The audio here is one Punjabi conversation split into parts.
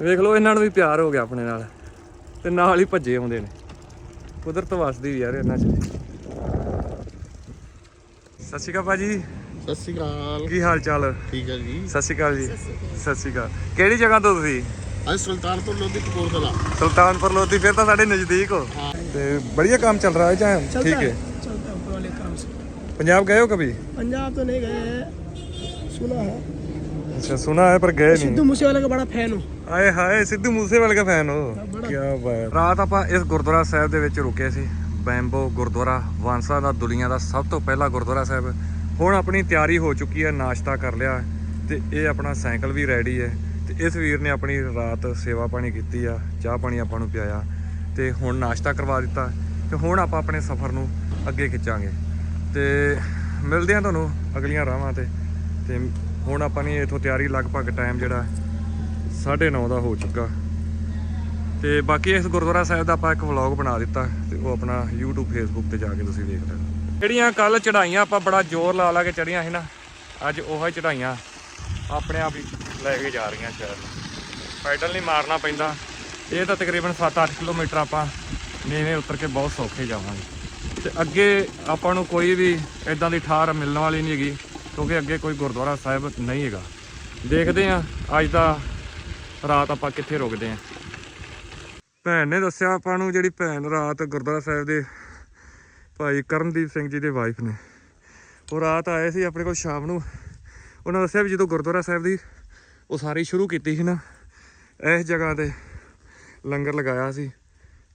ਵੇਖ ਲਓ ਇਹਨਾਂ ਨੂੰ ਵੀ ਪਿਆਰ ਹੋ ਗਿਆ ਆਪਣੇ ਨਾਲ ਤੇ ਨਾਲ ਹੀ ਭੱਜੇ ਆਉਂਦੇ ਨੇ ਕੁਦਰਤ ਵਸਦੀ ਯਾਰ ਇਹਨਾਂ 'ਚ ਸਤਿ ਸ਼੍ਰੀ ਅਕਾਲ ਭਾਜੀ ਸਤਿ ਸ਼੍ਰੀ ਅਕਾਲ ਕੀ ਹਾਲ ਚਾਲ ਠੀਕ ਹੈ ਜੀ ਸਤਿ ਸ਼੍ਰੀ ਅਕਾਲ ਜੀ ਸਤਿ ਸ਼੍ਰੀ ਅਕਾਲ ਕਿਹੜੀ ਜਗ੍ਹਾ ਤੋਂ ਤੁਸੀਂ ਅੱਜ ਸੁਲਤਾਨਪੁਰ ਲੋਧੀ ਕਪੂਰਥਲਾ ਸੁਲਤਾਨਪੁਰ ਲੋਧੀ ਫਿਰ ਤਾਂ ਸਾਡੇ ਨਜ਼ਦੀਕ ਹੋ हाँ ਤੇ ਬੜੀਆ ਕੰਮ ਚੱਲ ਰਿਹਾ ਹੈ ਜਾਂ चलता ठीक है है चलता है ऊपर वाले काम से पंजाब गए हो कभी पंजाब तो नहीं गए हैं सुना है अच्छा सुना है पर गए नहीं सिद्धू मूसेवाले का बड़ा फैन हूँ ਆਏ ਹਾਏ ਸਿੱਧੂ ਮੂਸੇਵਾਲੇ ਦਾ ਫੈਨ ਹੋ। ਕੀ ਬਾਤ। ਰਾਤ ਆਪਾਂ ਇਸ ਗੁਰਦੁਆਰਾ ਸਾਹਿਬ ਦੇ ਵਿੱਚ ਰੁਕੇ ਸੀ। ਬੈਂਬੋ ਗੁਰਦੁਆਰਾ ਵਾਂਸਾ ਦਾ ਦੁਨੀਆ ਦਾ ਸਭ ਤੋਂ ਪਹਿਲਾ ਗੁਰਦੁਆਰਾ ਸਾਹਿਬ। ਹੁਣ ਆਪਣੀ ਤਿਆਰੀ ਹੋ ਚੁੱਕੀ ਹੈ ਨਾਸ਼ਤਾ ਕਰ ਲਿਆ ਤੇ ਇਹ ਆਪਣਾ ਸਾਈਕਲ ਵੀ ਰੈਡੀ ਹੈ। ਤੇ ਇਸ ਵੀਰ ਨੇ ਆਪਣੀ ਰਾਤ ਸੇਵਾ ਪਾਣੀ ਕੀਤੀ ਆ ਚਾਹ ਪਾਣੀ ਆਪਾਂ ਨੂੰ ਪਿਆਇਆ ਤੇ ਹੁਣ ਨਾਸ਼ਤਾ ਕਰਵਾ ਦਿੱਤਾ ਤੇ ਹੁਣ ਆਪਾਂ ਆਪਣੇ ਸਫ਼ਰ ਨੂੰ ਅੱਗੇ ਖਿੱਚਾਂਗੇ। ਤੇ ਮਿਲਦੇ ਹਾਂ ਤੁਹਾਨੂੰ ਅਗਲੀਆਂ ਰਾਹਾਂ ਤੇ। ਤੇ ਹੁਣ ਆਪਾਂ ਨੇ ਇਥੋਂ ਤਿਆਰੀ ਲਗਭਗ ਟਾਈਮ ਜਿਹੜਾ 9:30 ਦਾ ਹੋ ਚੁੱਕਾ। ਤੇ ਬਾਕੀ ਇਸ ਗੁਰਦੁਆਰਾ ਸਾਹਿਬ ਦਾ ਆਪਾਂ ਇੱਕ ਵਲੌਗ ਬਣਾ ਦਿੱਤਾ ਤੇ ਉਹ ਆਪਣਾ YouTube, Facebook ਤੇ ਜਾ ਕੇ ਤੁਸੀਂ ਦੇਖ ਲੈਣਾ। ਜਿਹੜੀਆਂ ਕੱਲ ਚੜਾਈਆਂ ਆਪਾਂ ਬੜਾ ਜ਼ੋਰ ਲਾ ਲਾ ਕੇ ਚੜੀਆਂ ਸੀ ਨਾ, ਅੱਜ ਉਹ ਹੀ ਚੜਾਈਆਂ ਆਪਣੇ ਆਪ ਹੀ ਲੈ ਕੇ ਜਾ ਰਹੀਆਂ ਸ਼ਹਿਰ ਨੂੰ। ਪੈਡਲ ਨਹੀਂ ਮਾਰਨਾ ਪੈਂਦਾ। ਇਹ ਤਾਂ ਤਕਰੀਬਨ 7-8 ਕਿਲੋਮੀਟਰ ਆਪਾਂ ਨੀਵੇਂ ਉਤਰ ਕੇ ਬਹੁਤ ਸੌਖੇ ਜਾਵਾਂਗੇ। ਤੇ ਅੱਗੇ ਆਪਾਂ ਨੂੰ ਕੋਈ ਵੀ ਇਦਾਂ ਦੀ ਠਾਰ ਮਿਲਣ ਵਾਲੀ ਨਹੀਂ ਹੈਗੀ, ਕਿਉਂਕਿ ਅੱਗੇ ਕੋਈ ਗੁਰਦੁਆਰਾ ਸਾਹਿਬ ਨਹੀਂ ਹੈਗਾ। ਦੇਖਦੇ ਆਂ ਅੱਜ ਦਾ ਰਾਤ ਆਪਾਂ ਕਿੱਥੇ ਰੁਕਦੇ ਆਂ? ਭੈਣ ਨੇ ਦੱਸਿਆ ਆਪਾਂ ਨੂੰ ਜਿਹੜੀ ਭੈਣ ਰਾਤ ਗੁਰਦੁਆਰਾ ਸਾਹਿਬ ਦੇ ਭਾਈ ਕਰਨਦੀਪ ਸਿੰਘ ਜੀ ਦੇ ਵਾਈਫ ਨੇ। ਉਹ ਰਾਤ ਆਏ ਸੀ ਆਪਣੇ ਕੋਲ ਸ਼ਾਮ ਨੂੰ। ਉਹਨਾਂ ਦੱਸਿਆ ਵੀ ਜਦੋਂ ਗੁਰਦੁਆਰਾ ਸਾਹਿਬ ਦੀ ਉਸਾਰੀ ਸ਼ੁਰੂ ਕੀਤੀ ਸੀ ਨਾ ਇਸ ਜਗ੍ਹਾ ਤੇ ਲੰਗਰ ਲਗਾਇਆ ਸੀ।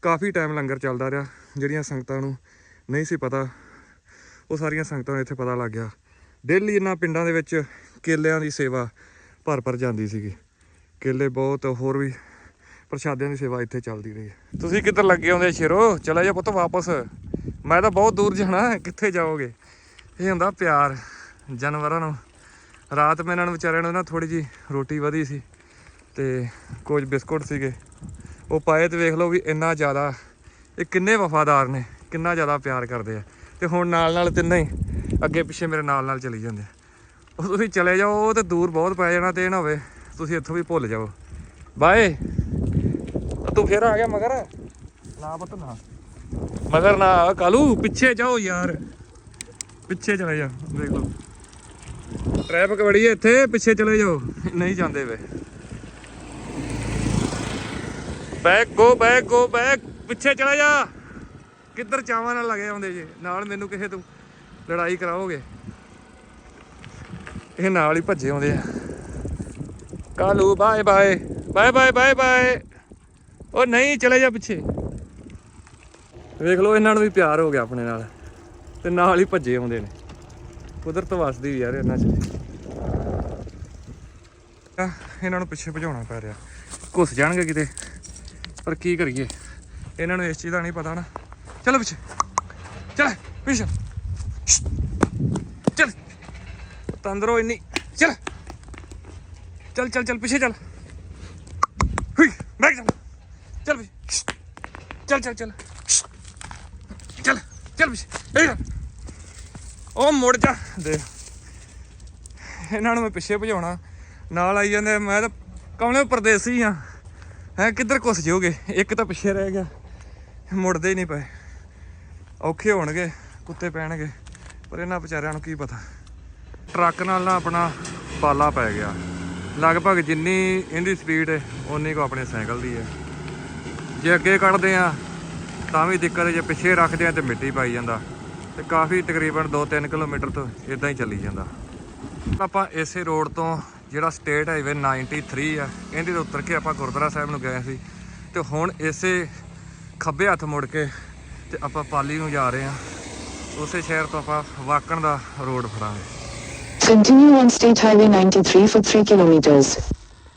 ਕਾਫੀ ਟਾਈਮ ਲੰਗਰ ਚੱਲਦਾ ਰਿਹਾ, ਜਿਹੜੀਆਂ ਸੰਗਤਾਂ ਨੂੰ ਨਹੀਂ ਸੀ ਪਤਾ। ਉਹ ਸਾਰੀਆਂ ਸੰਗਤਾਂ ਨੂੰ ਇੱਥੇ ਪਤਾ ਲੱਗ ਗਿਆ। ਡੇਲੀ ਇਹਨਾਂ ਪਿੰਡਾਂ ਦੇ ਵਿੱਚ ਕੇਲਿਆਂ ਦੀ ਸੇਵਾ ਭਰ ਭਰ ਜਾਂਦੀ ਸੀਗੀ। ਕੇਲੇ ਬਹੁਤ ਹੋਰ ਵੀ ਪ੍ਰਸ਼ਾਦਿਆਂ ਦੀ ਸੇਵਾ ਇੱਥੇ ਚੱਲਦੀ ਰਹੀ ਹੈ। ਤੁਸੀਂ ਕਿੱਧਰ ਲੱਗੇ ਆਉਂਦੇ ਸ਼ੇਰੋ? ਚਲੇ ਜਾ ਪੁੱਤ ਵਾਪਸ। ਮੈਂ ਤਾਂ ਬਹੁਤ ਦੂਰ ਜਾਣਾ, ਕਿੱਥੇ ਜਾਓਗੇ? ਇਹ ਹੁੰਦਾ ਪਿਆਰ, ਜਾਨਵਰਾਂ ਨੂੰ। ਰਾਤ ਮੈਂ ਇਹਨਾਂ ਨੂੰ ਵਿਚਾਰਿਆਂ ਨੂੰ ਨਾ ਥੋੜੀ ਜੀ ਰੋਟੀ ਵਧੀ ਸੀ ਤੇ ਕੁਝ ਬਿਸਕੁਟ ਸੀਗੇ। ਉਹ ਪਾਏ ਤੇ ਵੇਖ ਲਓ ਵੀ ਇੰਨਾ ਜ਼ਿਆਦਾ, ਇਹ ਕਿੰਨੇ ਵਫਾਦਾਰ ਨੇ, ਕਿੰਨਾ ਜ਼ਿਆਦਾ ਪਿਆਰ ਕਰਦੇ ਆ। ਤੇ ਹੁਣ ਨਾਲ ਨਾਲ ਤਿੰਨੇ ਹੀ ਅੱਗੇ ਪਿੱਛੇ ਮੇਰੇ ਨਾਲ ਨਾਲ ਚਲੀ ਜਾਂਦੇ ਆ। ਉਹ ਤੁਸੀਂ ਚਲੇ ਜਾਓ, ਉਹ ਤੇ ਦੂਰ ਬਹੁਤ ਪੈ ਜਾਣਾ, ਤੇ ਇਹ ਨਾ ਹੋਵੇ ਤੁਸੀਂ ਇੱਥੋਂ ਵੀ ਭੁੱਲ ਜਾਓ। ਬਾਏ। ਤੂੰ ਫੇਰ ਆ ਗਿਆ ਮਗਰ? ਨਾ ਪੁੱਤ ਨਾ। ਮਗਰ ਨਾ ਕਾਲੂ ਪਿੱਛੇ ਜਾਓ ਯਾਰ। ਪਿੱਛੇ ਚਲੇ ਜਾ ਦੇਖ ਲਓ। ਟ੍ਰੈਫਿਕ ਬੜੀ ਹੈ ਇੱਥੇ ਪਿੱਛੇ ਚਲੇ ਜਾਓ। ਨਹੀਂ ਜਾਂਦੇ ਵੇ। Back go back go back ਪਿੱਛੇ ਚਲੇ ਜਾ। ਕਿੱਧਰ ਚਾਵਾਂ ਨਾਲ ਲੱਗੇ ਆਉਂਦੇ ਜੇ? ਨਾਲ ਮੈਨੂੰ ਕਿਸੇ ਤੋਂ ਲੜਾਈ ਕਰਾਓਗੇ? ਇਹ ਨਾਲ ਹੀ ਭੱਜੇ ਆਉਂਦੇ ਆ। Kalu, bye bye. Bye bye bye bye. ਉਹ ਨਹੀਂ, ਚਲੇ ਜਾ ਪਿੱਛੇ। ਵੇਖ ਲਓ, ਇਹਨਾਂ ਨੂੰ ਵੀ ਪਿਆਰ ਹੋ ਗਿਆ ਆਪਣੇ ਨਾਲ। ਤੇ ਨਾਲ ਹੀ ਭੱਜੇ ਆਉਂਦੇ ਨੇ। ਕੁਦਰਤ ਵਸਦੀ ਯਾਰ ਇਹਨਾਂ 'ਚ। ਇਹਨਾਂ ਨੂੰ ਪਿੱਛੇ ਭਜਾਉਣਾ ਪੈ ਰਿਹਾ। ਘੁੱਸ ਜਾਣਗੇ ਕਿਤੇ। ਪਰ ਕੀ ਕਰੀਏ? ਇਹਨਾਂ ਨੂੰ ਇਸ ਚੀਜ਼ ਦਾ ਨਹੀਂ ਪਤਾ ਨਾ। ਚਲੋ ਪਿੱਛੇ। ਚਲ ਪਿੱਛੇ। ਚਲ। ਤੰਦਰੋ ਇੰਨੀ। ਚਲ। ਚੱਲ ਚੱਲ ਚੱਲ, ਪਿੱਛੇ ਚੱਲ। ਹੁਈ ਬੈਕ ਚੱਲ ਚੱਲ ਵੀ। ਚੱਲ ਚੱਲ ਚੱਲ। ਚੱਲ ਚੱਲ ਪਿੱਛੇ। ਇਹ ਚੱਲ। ਉਹ ਮੁੜ ਜਾ। ਦੇ। ਇਹਨਾਂ ਨੂੰ ਮੈਂ ਪਿੱਛੇ ਭਜਾਉਣਾ। ਨਾਲ ਆਈ ਜਾਂਦੇ, ਮੈਂ ਤਾਂ ਕੌਣੇ ਪਰਦੇਸੀ ਆ। ਹੈ, ਕਿੱਧਰ ਘੁੱਸ ਜਾਓਗੇ? ਇੱਕ ਤਾਂ ਪਿੱਛੇ ਰਹਿ ਗਿਆ। ਮੁੜਦੇ ਹੀ ਨਹੀਂ ਪਏ। ਔਖੇ ਹੋਣਗੇ, ਕੁੱਤੇ ਪੈਣਗੇ। ਪਰ ਇਹਨਾਂ ਵਿਚਾਰਿਆਂ ਨੂੰ ਕੀ ਪਤਾ। ਟਰੱਕ ਨਾਲ ਨਾ ਆਪਣਾ ਪਾਲਾ ਪੈ ਗਿਆ। ਲਗਭਗ ਜਿੰਨੀ ਇਹਦੀ ਸਪੀਡ ਹੈ, ਓਨੀ ਕੋ ਆਪਣੇ ਸਾਈਕਲ ਦੀ ਹੈ। ਜੇ ਅੱਗੇ ਕੱਢਦੇ ਆ ਤਾਂ ਵੀ ਦਿੱਕਤ ਹੈ, ਜੇ ਪਿੱਛੇ ਰੱਖਦੇ ਆ ਤੇ ਮਿੱਟੀ ਪਾਈ ਜਾਂਦਾ। ਤੇ ਕਾਫੀ ਤਕਰੀਬਨ 2-3 ਕਿਲੋਮੀਟਰ ਤੋਂ ਇਦਾਂ ਹੀ ਚੱਲੀ ਜਾਂਦਾ। ਆਪਾਂ ਇਸੇ ਰੋਡ ਤੋਂ ਜਿਹੜਾ ਸਟੇਟ ਹਾਈਵੇ 93 ਆ, ਇਹਦੇ ਤੋਂ ਉਤਰ ਕੇ ਆਪਾਂ ਗੁਰਦੁਆਰਾ ਸਾਹਿਬ ਨੂੰ ਗਏ ਸੀ। ਤੇ ਹੁਣ ਇਸੇ ਖੱਬੇ ਹੱਥ ਮੁੜ ਕੇ ਤੇ ਆਪਾਂ ਪਾਲੀ ਨੂੰ ਜਾ ਰਹੇ ਆ ਉਸੇ ਸ਼ਹਿਰ ਤੋਂ ਆਪਾਂ ਵਾਕਣ ਦਾ ਰੋਡ ਫੜਾਂਗੇ। Continue on State Highway 93 for 3 kilometers.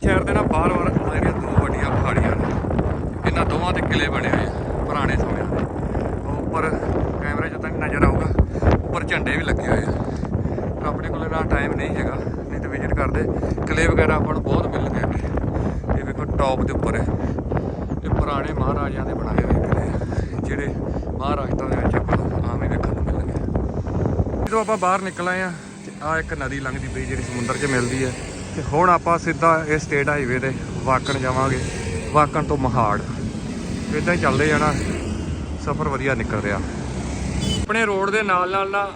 ਸ਼ਹਿਰ ਦੇ ਨਾ ਬਾਹਰ-ਬਾਹਰ ਆਉਂਦੇ ਜਿਹੜੀਆਂ ਦੋ ਵੱਡੀਆਂ ਪਹਾੜੀਆਂ ਨੇ। ਇਹਨਾਂ ਦੋਵਾਂ ਤੇ ਕਿਲੇ ਬਣੇ ਹੋਏ ਆ, ਪੁਰਾਣੇ ਸਮਿਆਂ ਦੇ। ਉਹ ਉੱਪਰ ਕੈਮਰੇ 'ਚ ਤਾਂ ਨਹੀਂ ਨਜ਼ਰ ਆਊਗਾ, ਉੱਪਰ ਝੰਡੇ ਵੀ ਲੱਗੇ ਹੋਏ ਆ। ਪਰ ਆਪਣੇ ਕੋਲ ਨਾ ਟਾਈਮ ਨਹੀਂ ਹੈਗਾ, ਨਹੀਂ ਤਾਂ ਵਿਜ਼ਿਟ ਕਰਦੇ। ਕਿਲੇ ਵਗੈਰਾ ਆਪਾਂ ਨੂੰ ਬਹੁਤ ਮਿਲ ਅੱਗੇ ਇਹ ਵੇਖੋ ਟੌਪ ਦੇ ਉੱਪਰ। ਹੈ ਇਹ ਪੁਰਾਣੇ ਮਹਾਰਾਜਿਆਂ ਦੇ ਬਣਾਏ ਹੋਏ ਕਿਲੇ ਆ, ਜਿਹੜੇ ਮਹਾਰਾਜਤਾਂ ਦੇ ਵਿੱਚ ਆਪਾਂ ਨੂੰ ਆਮ ਹੀ ਵੇਖਣ ਨੂੰ ਮਿਲਣਗੇ। ਜਦੋਂ ਆਪਾਂ ਬਾਹਰ ਨਿਕਲ ਆਏ ਆ ਆ ਇੱਕ ਨਦੀ ਲੰਘਦੀ ਪਈ ਜਿਹੜੀ ਸਮੁੰਦਰ 'ਚ ਮਿਲਦੀ ਹੈ। ਤੇ ਹੁਣ ਆਪਾਂ ਸਿੱਧਾ ਇਹ ਸਟੇਟ ਹਾਈਵੇ ਤੇ ਵਾਕਣ ਜਾਵਾਂਗੇ। ਵਾਕਣ ਤੋਂ ਮਹਾੜ। ਇਦਾਂ ਹੀ ਚੱਲਦੇ ਜਾਣਾ। ਸਫ਼ਰ ਵਧੀਆ ਨਿਕਲ ਰਿਹਾ। ਆਪਣੇ ਰੋਡ ਦੇ ਨਾਲ ਨਾਲ ਨਾ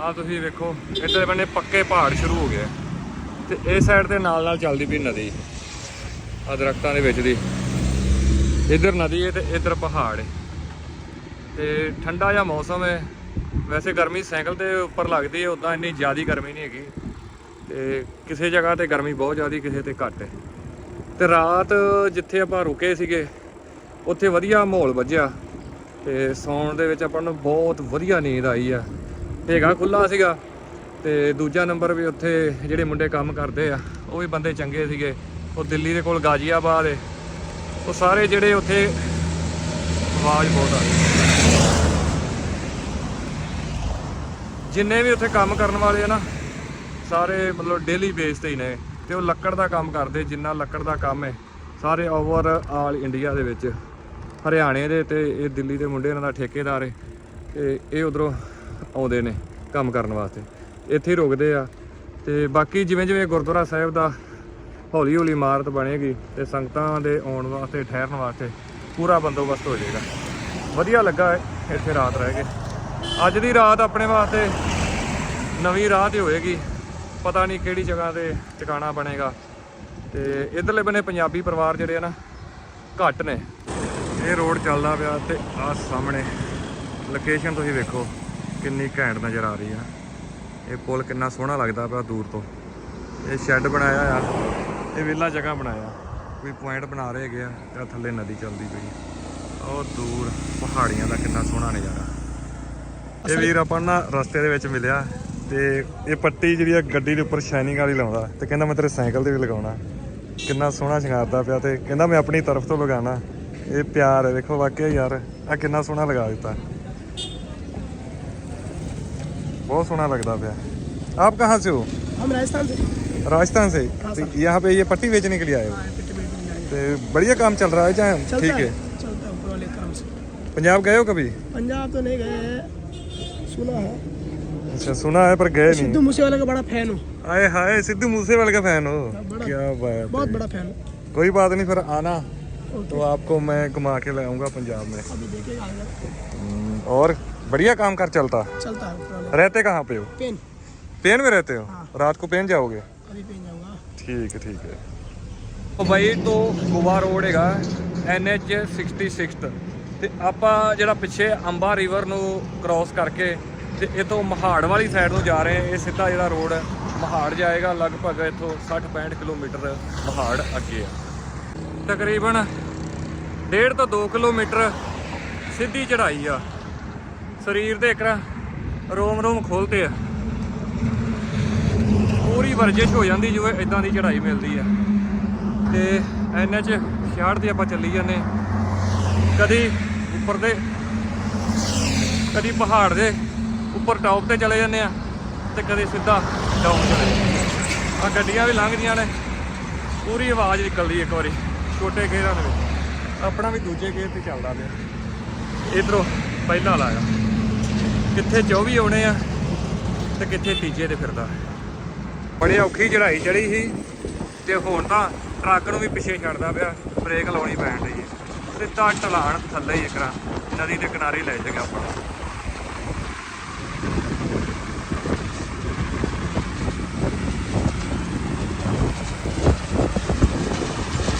ਆ ਤੁਸੀਂ ਵੇਖੋ, ਇੱਧਰ ਬੰਨੇ ਪੱਕੇ ਪਹਾੜ ਸ਼ੁਰੂ ਹੋ ਗਏ ਤੇ ਇਸ ਸਾਈਡ ਦੇ ਨਾਲ ਨਾਲ ਚੱਲਦੀ ਪਈ ਨਦੀ। ਆ ਦਰਖਤਾਂ ਦੇ ਵਿੱਚ ਦੀ। ਇੱਧਰ ਨਦੀ ਹੈ ਤੇ ਇੱਧਰ ਪਹਾੜ ਹੈ। ਤੇ ਠੰਡਾ ਜਿਹਾ ਮੌਸਮ ਹੈ। ਵੈਸੇ ਗਰਮੀ ਸਾਈਕਲ ਦੇ ਉੱਪਰ ਲੱਗਦੀ ਹੈ ਉਦਾਂ ਇੰਨੀ ਜ਼ਿਆਦੀ ਗਰਮੀ ਨਹੀਂ ਹੈਗੀ। ਤੇ ਕਿਸੇ ਜਗ੍ਹਾ ਤੇ ਗਰਮੀ ਬਹੁਤ ਜ਼ਿਆਦੀ, ਕਿਸੇ ਤੇ ਘੱਟ। ਹੈ ਤੇ ਰਾਤ ਜਿੱਥੇ ਆਪਾਂ ਰੁਕੇ ਸੀਗੇ, ਉੱਥੇ ਵਧੀਆ ਮਾਹੌਲ ਵੱਜਿਆ। ਤੇ ਸੌਣ ਦੇ ਵਿੱਚ ਆਪਾਂ ਨੂੰ ਬਹੁਤ ਵਧੀਆ ਨੀਂਦ ਆਈ ਆ। ਢੇਗਾ ਖੁੱਲਾ ਸੀਗਾ, ਤੇ ਦੂਜਾ ਨੰਬਰ ਵੀ ਉੱਥੇ ਜਿਹੜੇ ਮੁੰਡੇ ਕੰਮ ਕਰਦੇ ਆ, ਉਹ ਵੀ ਬੰਦੇ ਚੰਗੇ ਸੀਗੇ। ਉਹ ਦਿੱਲੀ ਦੇ ਕੋਲ ਗਾਜ਼ੀਆਬਾਦ ਹੈ ਉਹ ਸਾਰੇ ਜਿਹੜੇ ਉੱਥੇ ਆਵਾਜ਼ ਬਹੁਤ ਆ ਰਹੀ ਜਿੰਨੇ ਵੀ ਉੱਥੇ ਕੰਮ ਕਰਨ ਵਾਲੇ ਆ ਨਾ, ਸਾਰੇ ਮਤਲਬ ਡੇਲੀ ਬੇਸ ਤੇ ਹੀ ਨੇ। ਤੇ ਉਹ ਲੱਕੜ ਦਾ ਕੰਮ ਕਰਦੇ, ਜਿੰਨਾ ਲੱਕੜ ਦਾ ਕੰਮ ਹੈ, ਸਾਰੇ ਓਵਰ ਆਲ ਇੰਡੀਆ ਦੇ ਵਿੱਚ। ਹਰਿਆਣੇ ਦੇ ਤੇ ਇਹ ਦਿੱਲੀ ਦੇ ਮੁੰਡੇ ਇਹਨਾਂ ਦਾ ਠੇਕੇਦਾਰ ਹੈ, ਤੇ ਇਹ ਉਧਰੋਂ ਆਉਂਦੇ ਨੇ ਕੰਮ ਕਰਨ ਵਾਸਤੇ। ਇੱਥੇ ਹੀ ਰੁਕਦੇ ਆ। ਤੇ ਬਾਕੀ ਜਿਵੇਂ ਜਿਵੇਂ ਗੁਰਦੁਆਰਾ ਸਾਹਿਬ ਦਾ ਹੌਲੀ ਹੌਲੀ ਇਮਾਰਤ ਬਣੇਗੀ ਤੇ ਸੰਗਤਾਂ ਦੇ ਆਉਣ ਵਾਸਤੇ, ਠਹਿਰਨ ਵਾਸਤੇ ਪੂਰਾ ਬੰਦੋਬਸਤ ਹੋ ਜਾਏਗਾ। ਵਧੀਆ ਲੱਗਾ ਇੱਥੇ ਰਾਤ ਰਹਿ ਕੇ। ਅੱਜ ਦੀ ਰਾਤ ਆਪਣੇ ਵਾਸਤੇ ਨਵੀਂ ਰਾਹ ਤੇ ਹੋਏਗੀ। ਪਤਾ ਨਹੀਂ ਕਿਹੜੀ ਜਗ੍ਹਾ ਤੇ ਟਿਕਾਣਾ ਬਣੇਗਾ। ਤੇ ਇਧਰਲੇ ਬੰਨੇ ਪੰਜਾਬੀ ਪਰਿਵਾਰ ਜਿਹੜੇ ਆ ਨਾ, ਘੱਟ ਨੇ। ਇਹ ਰੋਡ ਚੱਲਦਾ ਪਿਆ ਤੇ ਆ ਸਾਹਮਣੇ। ਲੋਕੇਸ਼ਨ ਤੁਸੀਂ ਵੇਖੋ, ਕਿੰਨੀ ਘੈਂਟ ਨਜ਼ਰ ਆ ਰਹੀ ਆ। ਇਹ ਪੁਲ ਕਿੰਨਾ ਸੋਹਣਾ ਲੱਗਦਾ ਪਿਆ ਦੂਰ ਤੋਂ। ਇਹ ਸ਼ੈੱਡ ਬਣਾਇਆ ਆ। ਇਹ ਵਿਲਾ ਜਗ੍ਹਾ ਬਣਾਇਆ। ਕੋਈ ਪੁਆਇੰਟ ਬਣਾ ਰਹੇ ਹੈਗੇ ਆ ਤੇ ਥੱਲੇ ਨਦੀ ਚੱਲਦੀ ਪਈ ਉਹ ਦੂਰ ਪਹਾੜੀਆਂ ਦਾ ਕਿੰਨਾ ਸੋਹਣਾ ਨਜ਼ਾਰਾ। ਇਹ ਵੀਰ ਆਪਾਂ ਨੂੰ ਨਾ ਰਸਤੇ ਦੇ ਵਿੱਚ ਮਿਲਿਆ ਤੇ ਇਹ ਪੱਟੀ ਜਿਹੜੀ ਆ ਗੱਡੀ ਦੇ ਉੱਪਰ ਸ਼ਾਈਨਿੰਗ ਵਾਲੀ ਲਾਉਂਦਾ ਤੇ ਕਹਿੰਦਾ ਮੈਂ ਤੇਰੇ ਸਾਈਕਲ ਤੇ ਵੀ ਲਗਾਉਣਾ ਕਿੰਨਾ ਸੋਹਣਾ ਸ਼ਿੰਗਾਰਦਾ ਪਿਆ ਤੇ ਕਹਿੰਦਾ ਮੈਂ ਆਪਣੀ ਤਰਫ ਤੋਂ ਲਗਾਉਣਾ ਇਹ ਪਿਆਰ ਹੈ ਦੇਖੋ ਵਾਕਿਆ ਯਾਰ ਆ ਕਿੰਨਾ ਸੋਹਣਾ ਲਗਾ ਦਿੱਤਾ बहुत सोना लगता पिया आप कहाँ से हो हम राजस्थान से राजस्थान से हाँ, तो सर। यहाँ पे ये पट्टी बेचने के लिए आए हो हाँ, पिट्ठी बेटी में आए। तो बढ़िया काम चल रहा है जहाँ चलता ठीक है चलता है ऊपर वाले काम से पंजाब गए हो कभी पंजाब तो नहीं गए हैं सुना है। अच्छा सुना है पर गए नहीं। सिद्धू मूसेवाला का बड़ा फ़ैन हूँ। आए हाय सिद्धू मूसे वाले का फ़ैन हो। हाँ, क्या बात बहुत बड़ा फ़ैन कोई बात नहीं फिर आना। तो आपको मैं घुमा के लाऊँगा पंजाब में। हम्म, और बढ़िया काम कर चलता। चलता है रहते कहाँ पे हो? पेन। पेन में रहते हो? हाँ। रात को पेन जाओगे? अभी पेन जाऊँगा। ठीक है ठीक है। तो भाई तो गोवा रोड है एन एच सिक्सटी सिक्स ਤੇ ਆਪਾਂ ਜਿਹੜਾ ਪਿੱਛੇ ਅੰਬਾ ਰਿਵਰ ਨੂੰ ਕ੍ਰਾਸ ਕਰਕੇ ਤੇ ਇਥੋਂ ਮਹਾੜ ਵਾਲੀ ਸਾਈਡ ਨੂੰ ਜਾ ਰਹੇ ਹਾਂ। ਇਹ ਸਿੱਧਾ ਜਿਹੜਾ ਰੋਡ ਮਹਾੜ ਜਾਏਗਾ, ਲਗਭਗ ਇੱਥੋਂ 60 65 ਕਿਲੋਮੀਟਰ ਮਹਾੜ ਅੱਗੇ ਆ। ਤਕਰੀਬਨ 1.5 ਤੋਂ 2 ਕਿਲੋਮੀਟਰ ਸਿੱਧੀ ਚੜ੍ਹਾਈ ਆ। ਸਰੀਰ ਦੇ ਇੱਕ ਰੋਮ ਰੋਮ ਖੋਲਤੇ ਆ। ਪੂਰੀ ਵਰਜਿਸ਼ ਹੋ ਜਾਂਦੀ ਜਿਵੇਂ ਇਦਾਂ ਦੀ ਚੜ੍ਹਾਈ ਮਿਲਦੀ ਆ। ਤੇ ਐਨਐਚ 66 ਤੇ ਆਪਾਂ ਚੱਲੀ ਜਾਂਦੇ ਕਦੀ ਉੱਪਰ ਦੇ, ਕਦੀ ਪਹਾੜ ਦੇ ਉੱਪਰ ਟੌਪ ਤੇ ਚਲੇ ਜਾਂਦੇ ਆ ਤੇ ਕਦੇ ਸਿੱਧਾ ਡਾਊਨ ਚਲੇ ਜਾਂਦੇ ਆ। ਗੱਡੀਆਂ ਵੀ ਲੰਘਦੀਆਂ ਨੇ। ਪੂਰੀ ਆਵਾਜ਼ ਨਿਕਲਦੀ ਇੱਕ ਵਾਰੀ, ਛੋਟੇ ਗੇਅਰਾਂ ਦੇ ਵਿੱਚ। ਆਪਣਾ ਵੀ ਦੂਜੇ ਗੇਅਰ ਤੇ ਚੱਲਦਾ ਪਿਆ। ਇਧਰੋਂ ਪਹਿਲਾ ਲਾਇਆ ਕਿੱਥੇ 24 ਆਉਣੇ ਆ ਤੇ ਕਿੱਥੇ ਤੀਜੇ ਤੇ ਫਿਰਦਾ। ਬੜੀ ਔਖੀ ਚੜਾਈ ਚੜੀ ਸੀ ਤੇ ਹੁਣ ਤਾਂ ਟਰੱਕ ਨੂੰ ਵੀ ਪਿੱਛੇ ਛੱਡਦਾ ਪਿਆ ਬ੍ਰੇਕ ਲਾਉਣੀ ਪੈਣ ਰਹੀ ਹੈ ਸਿੱਧਾ ਢਲਾਣ ਥੱਲੇ ਹੀ ਇਕਰਾ ਨਦੀ ਦੇ ਕਿਨਾਰੇ ਲੈ ਜਾਏਗਾ ਆਪਾਂ।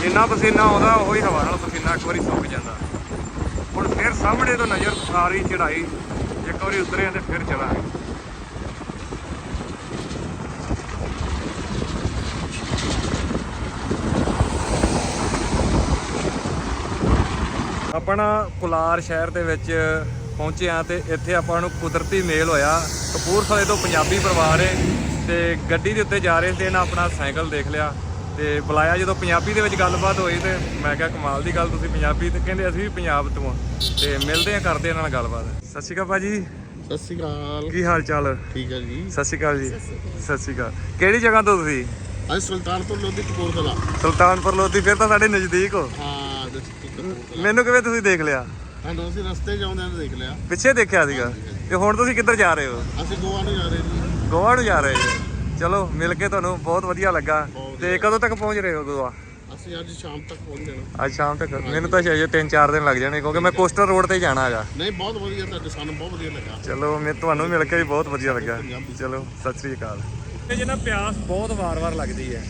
ਜਿੰਨਾ ਪਸੀਨਾ ਆਉਂਦਾ, ਉਹੀ ਹਵਾ ਨਾਲ ਪਸੀਨਾ ਇੱਕ ਵਾਰੀ ਸੁੱਕ ਜਾਂਦਾ। ਹੁਣ ਫਿਰ ਸਾਹਮਣੇ ਤੋਂ ਨਜ਼ਰ ਆ ਰਹੀ ਚੜਾਈ ਇੱਕ ਵਾਰੀ ਉਤਰੇ ਤੇ ਫਿਰ ਚਲਾਂਗੇ ਆਪਣਾ ਕੁਲਾਰ ਸ਼ਹਿਰ ਦੇ ਵਿੱਚ ਪਹੁੰਚੇ ਆ ਤੇ ਇੱਥੇ ਆਪਾਂ ਨੂੰ ਕੁਦਰਤੀ ਮੇਲ ਹੋਇਆ। ਕਪੂਰਥਲੇ ਤੋਂ ਪੰਜਾਬੀ ਪਰਿਵਾਰ ਹੈ ਤੇ ਗੱਡੀ ਦੇ ਉੱਤੇ ਜਾ ਰਹੇ ਸੀ ਇਹਨਾਂ ਆਪਣਾ ਸਾਈਕਲ ਦੇਖ ਲਿਆ ਤੇ ਬੁਲਾਇਆ। ਜਦੋਂ ਪੰਜਾਬੀ ਦੇ ਵਿੱਚ ਗੱਲਬਾਤ ਹੋਈ ਤੇ ਮੈਂ ਕਿਹਾ ਕਮਾਲ ਦੀ ਗੱਲ ਤੁਸੀਂ ਪੰਜਾਬੀ ਤੇ ਕਹਿੰਦੇ ਅਸੀਂ ਵੀ ਪੰਜਾਬ ਤੋਂ ਆ ਤੇ ਮਿਲਦੇ ਆ ਕਰਦੇ ਇਹਨਾਂ ਨਾਲ ਗੱਲਬਾਤ। ਸਤਿ ਸ਼੍ਰੀ ਅਕਾਲ ਭਾਜੀ। ਸਤਿ ਸ਼੍ਰੀ ਅਕਾਲ। ਕੀ ਹਾਲ ਚਾਲ? ਠੀਕ ਹੈ ਜੀ। ਸਤਿ ਸ਼੍ਰੀ ਅਕਾਲ ਜੀ। ਸਤਿ ਸ਼੍ਰੀ ਅਕਾਲ। ਕਿਹੜੀ ਜਗ੍ਹਾ ਤੋਂ ਤੁਸੀਂ? ਅੱਜ ਸੁਲਤਾਨਪੁਰ ਲੋਧੀ ਕਪੂਰਥਲਾ। ਸੁਲਤਾਨਪੁਰ ਲੋਧੀ ਫਿਰ ਤਾਂ ਸਾਡੇ ਨਜ਼ਦੀਕ ਹੋ। ਹਾਂ। ਮੈਨੂੰ ਕਿਵੇਂ ਤੁਸੀਂ ਦੇਖ ਲਿਆ? ਸਾਨੂੰ ਅਸੀਂ ਰਸਤੇ ਜਾਂਦੇ ਆਂ ਦੇਖ ਲਿਆ। ਪਿੱਛੇ ਦੇਖਿਆ ਸੀਗਾ। ਤੇ ਹੁਣ ਤੁਸੀਂ ਕਿੱਧਰ ਜਾ ਰਹੇ ਹੋ? ਅਸੀਂ ਗੋਆ ਨੂੰ ਜਾ ਰਹੇ ਜੀ। ਗੋਆ ਨੂੰ ਜਾ ਰਹੇ ਹੋ। ਚਲੋ ਮਿਲ ਕੇ ਤੁਹਾਨੂੰ ਬਹੁਤ ਵਧੀਆ ਲੱਗਾ। ਤੇ ਕਦੋਂ ਤੱਕ ਪਹੁੰਚ ਰਹੇ ਹੋ ਗੋਆ? ਅਸੀਂ ਅੱਜ ਸ਼ਾਮ ਤੱਕ ਪਹੁੰਚ ਜਾਣਾ। ਅੱਜ ਸ਼ਾਮ ਤੱਕ? ਮੈਨੂੰ ਤਾਂ ਸ਼ਾਇਦ 3-4 ਦਿਨ ਲੱਗ ਜਾਣੇ ਕਿਉਂਕਿ ਮੈਂ ਕੋਸਟਰ ਰੋਡ ਤੇ ਜਾਣਾ ਹੈਗਾ। ਨਹੀਂ ਬਹੁਤ ਵਧੀਆ ਤੁਹਾਡੇ ਸਾਨੂੰ ਬਹੁਤ ਵਧੀਆ ਲੱਗਾ। ਚਲੋ ਮੈਂ ਤੁਹਾਨੂੰ ਮਿਲ ਕੇ ਵੀ ਬਹੁਤ ਵਧੀਆ ਲੱਗਾ। ਚਲੋ ਸਤਿ ਸ੍ਰੀ ਅਕਾਲ। ਇਹ ਜਿਹਨਾਂ ਪਿਆਸ ਬਹੁਤ ਵਾਰ-ਵਾਰ ਲੱਗਦੀ ਹੈ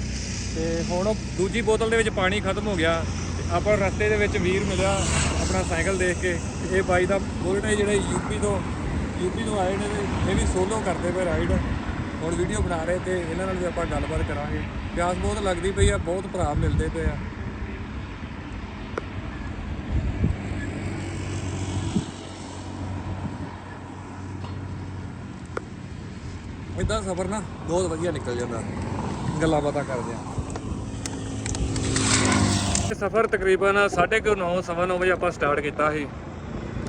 ਤੇ ਹੁਣ ਦੂਜੀ ਬੋਤਲ ਦੇ ਵਿੱਚ ਪਾਣੀ ਖਤਮ ਹੋ ਗਿਆ। ਤੇ ਆਪਾਂ ਰਸਤੇ ਦੇ ਵਿੱਚ ਵੀਰ ਮਿਲਿਆ ਆਪਣਾ ਸਾਈਕਲ ਦੇਖ ਕੇ, ਇਹ ਬਾਈ ਦਾ ਬੁਲਟ ਹੈ ਜਿਹੜੇ ਯੂਪੀ ਤੋਂ ਯੂਪੀ ਤੋਂ ਆਏ ਨੇ ਤੇ ਇਹ ਵੀ ਸੋਲੋ ਕਰਦੇ ਪਏ ਰਾਈਡ ਹੁਣ ਵੀਡੀਓ ਬਣਾ ਰਹੇ ਤੇ ਇਹਨਾਂ ਨਾਲ ਵੀ ਆਪਾਂ ਗੱਲਬਾਤ ਕਰਾਂਗੇ। ਪਿਆਸ ਬਹੁਤ ਲੱਗਦੀ ਪਈ ਆ, ਬਹੁਤ ਭਰਾ ਮਿਲਦੇ ਪਏ ਆ। ਇਦਾਂ ਸਫ਼ਰ ਨਾ ਬਹੁਤ ਵਧੀਆ ਨਿਕਲ ਜਾਂਦਾ, ਗੱਲਾਂ ਬਾਤਾਂ ਕਰਦੇ ਆ। ਸਫ਼ਰ ਤਕਰੀਬਨ 9:30 ਸਵਾ ਨੌ ਵਜੇ ਆਪਾਂ ਸਟਾਰਟ ਕੀਤਾ ਸੀ।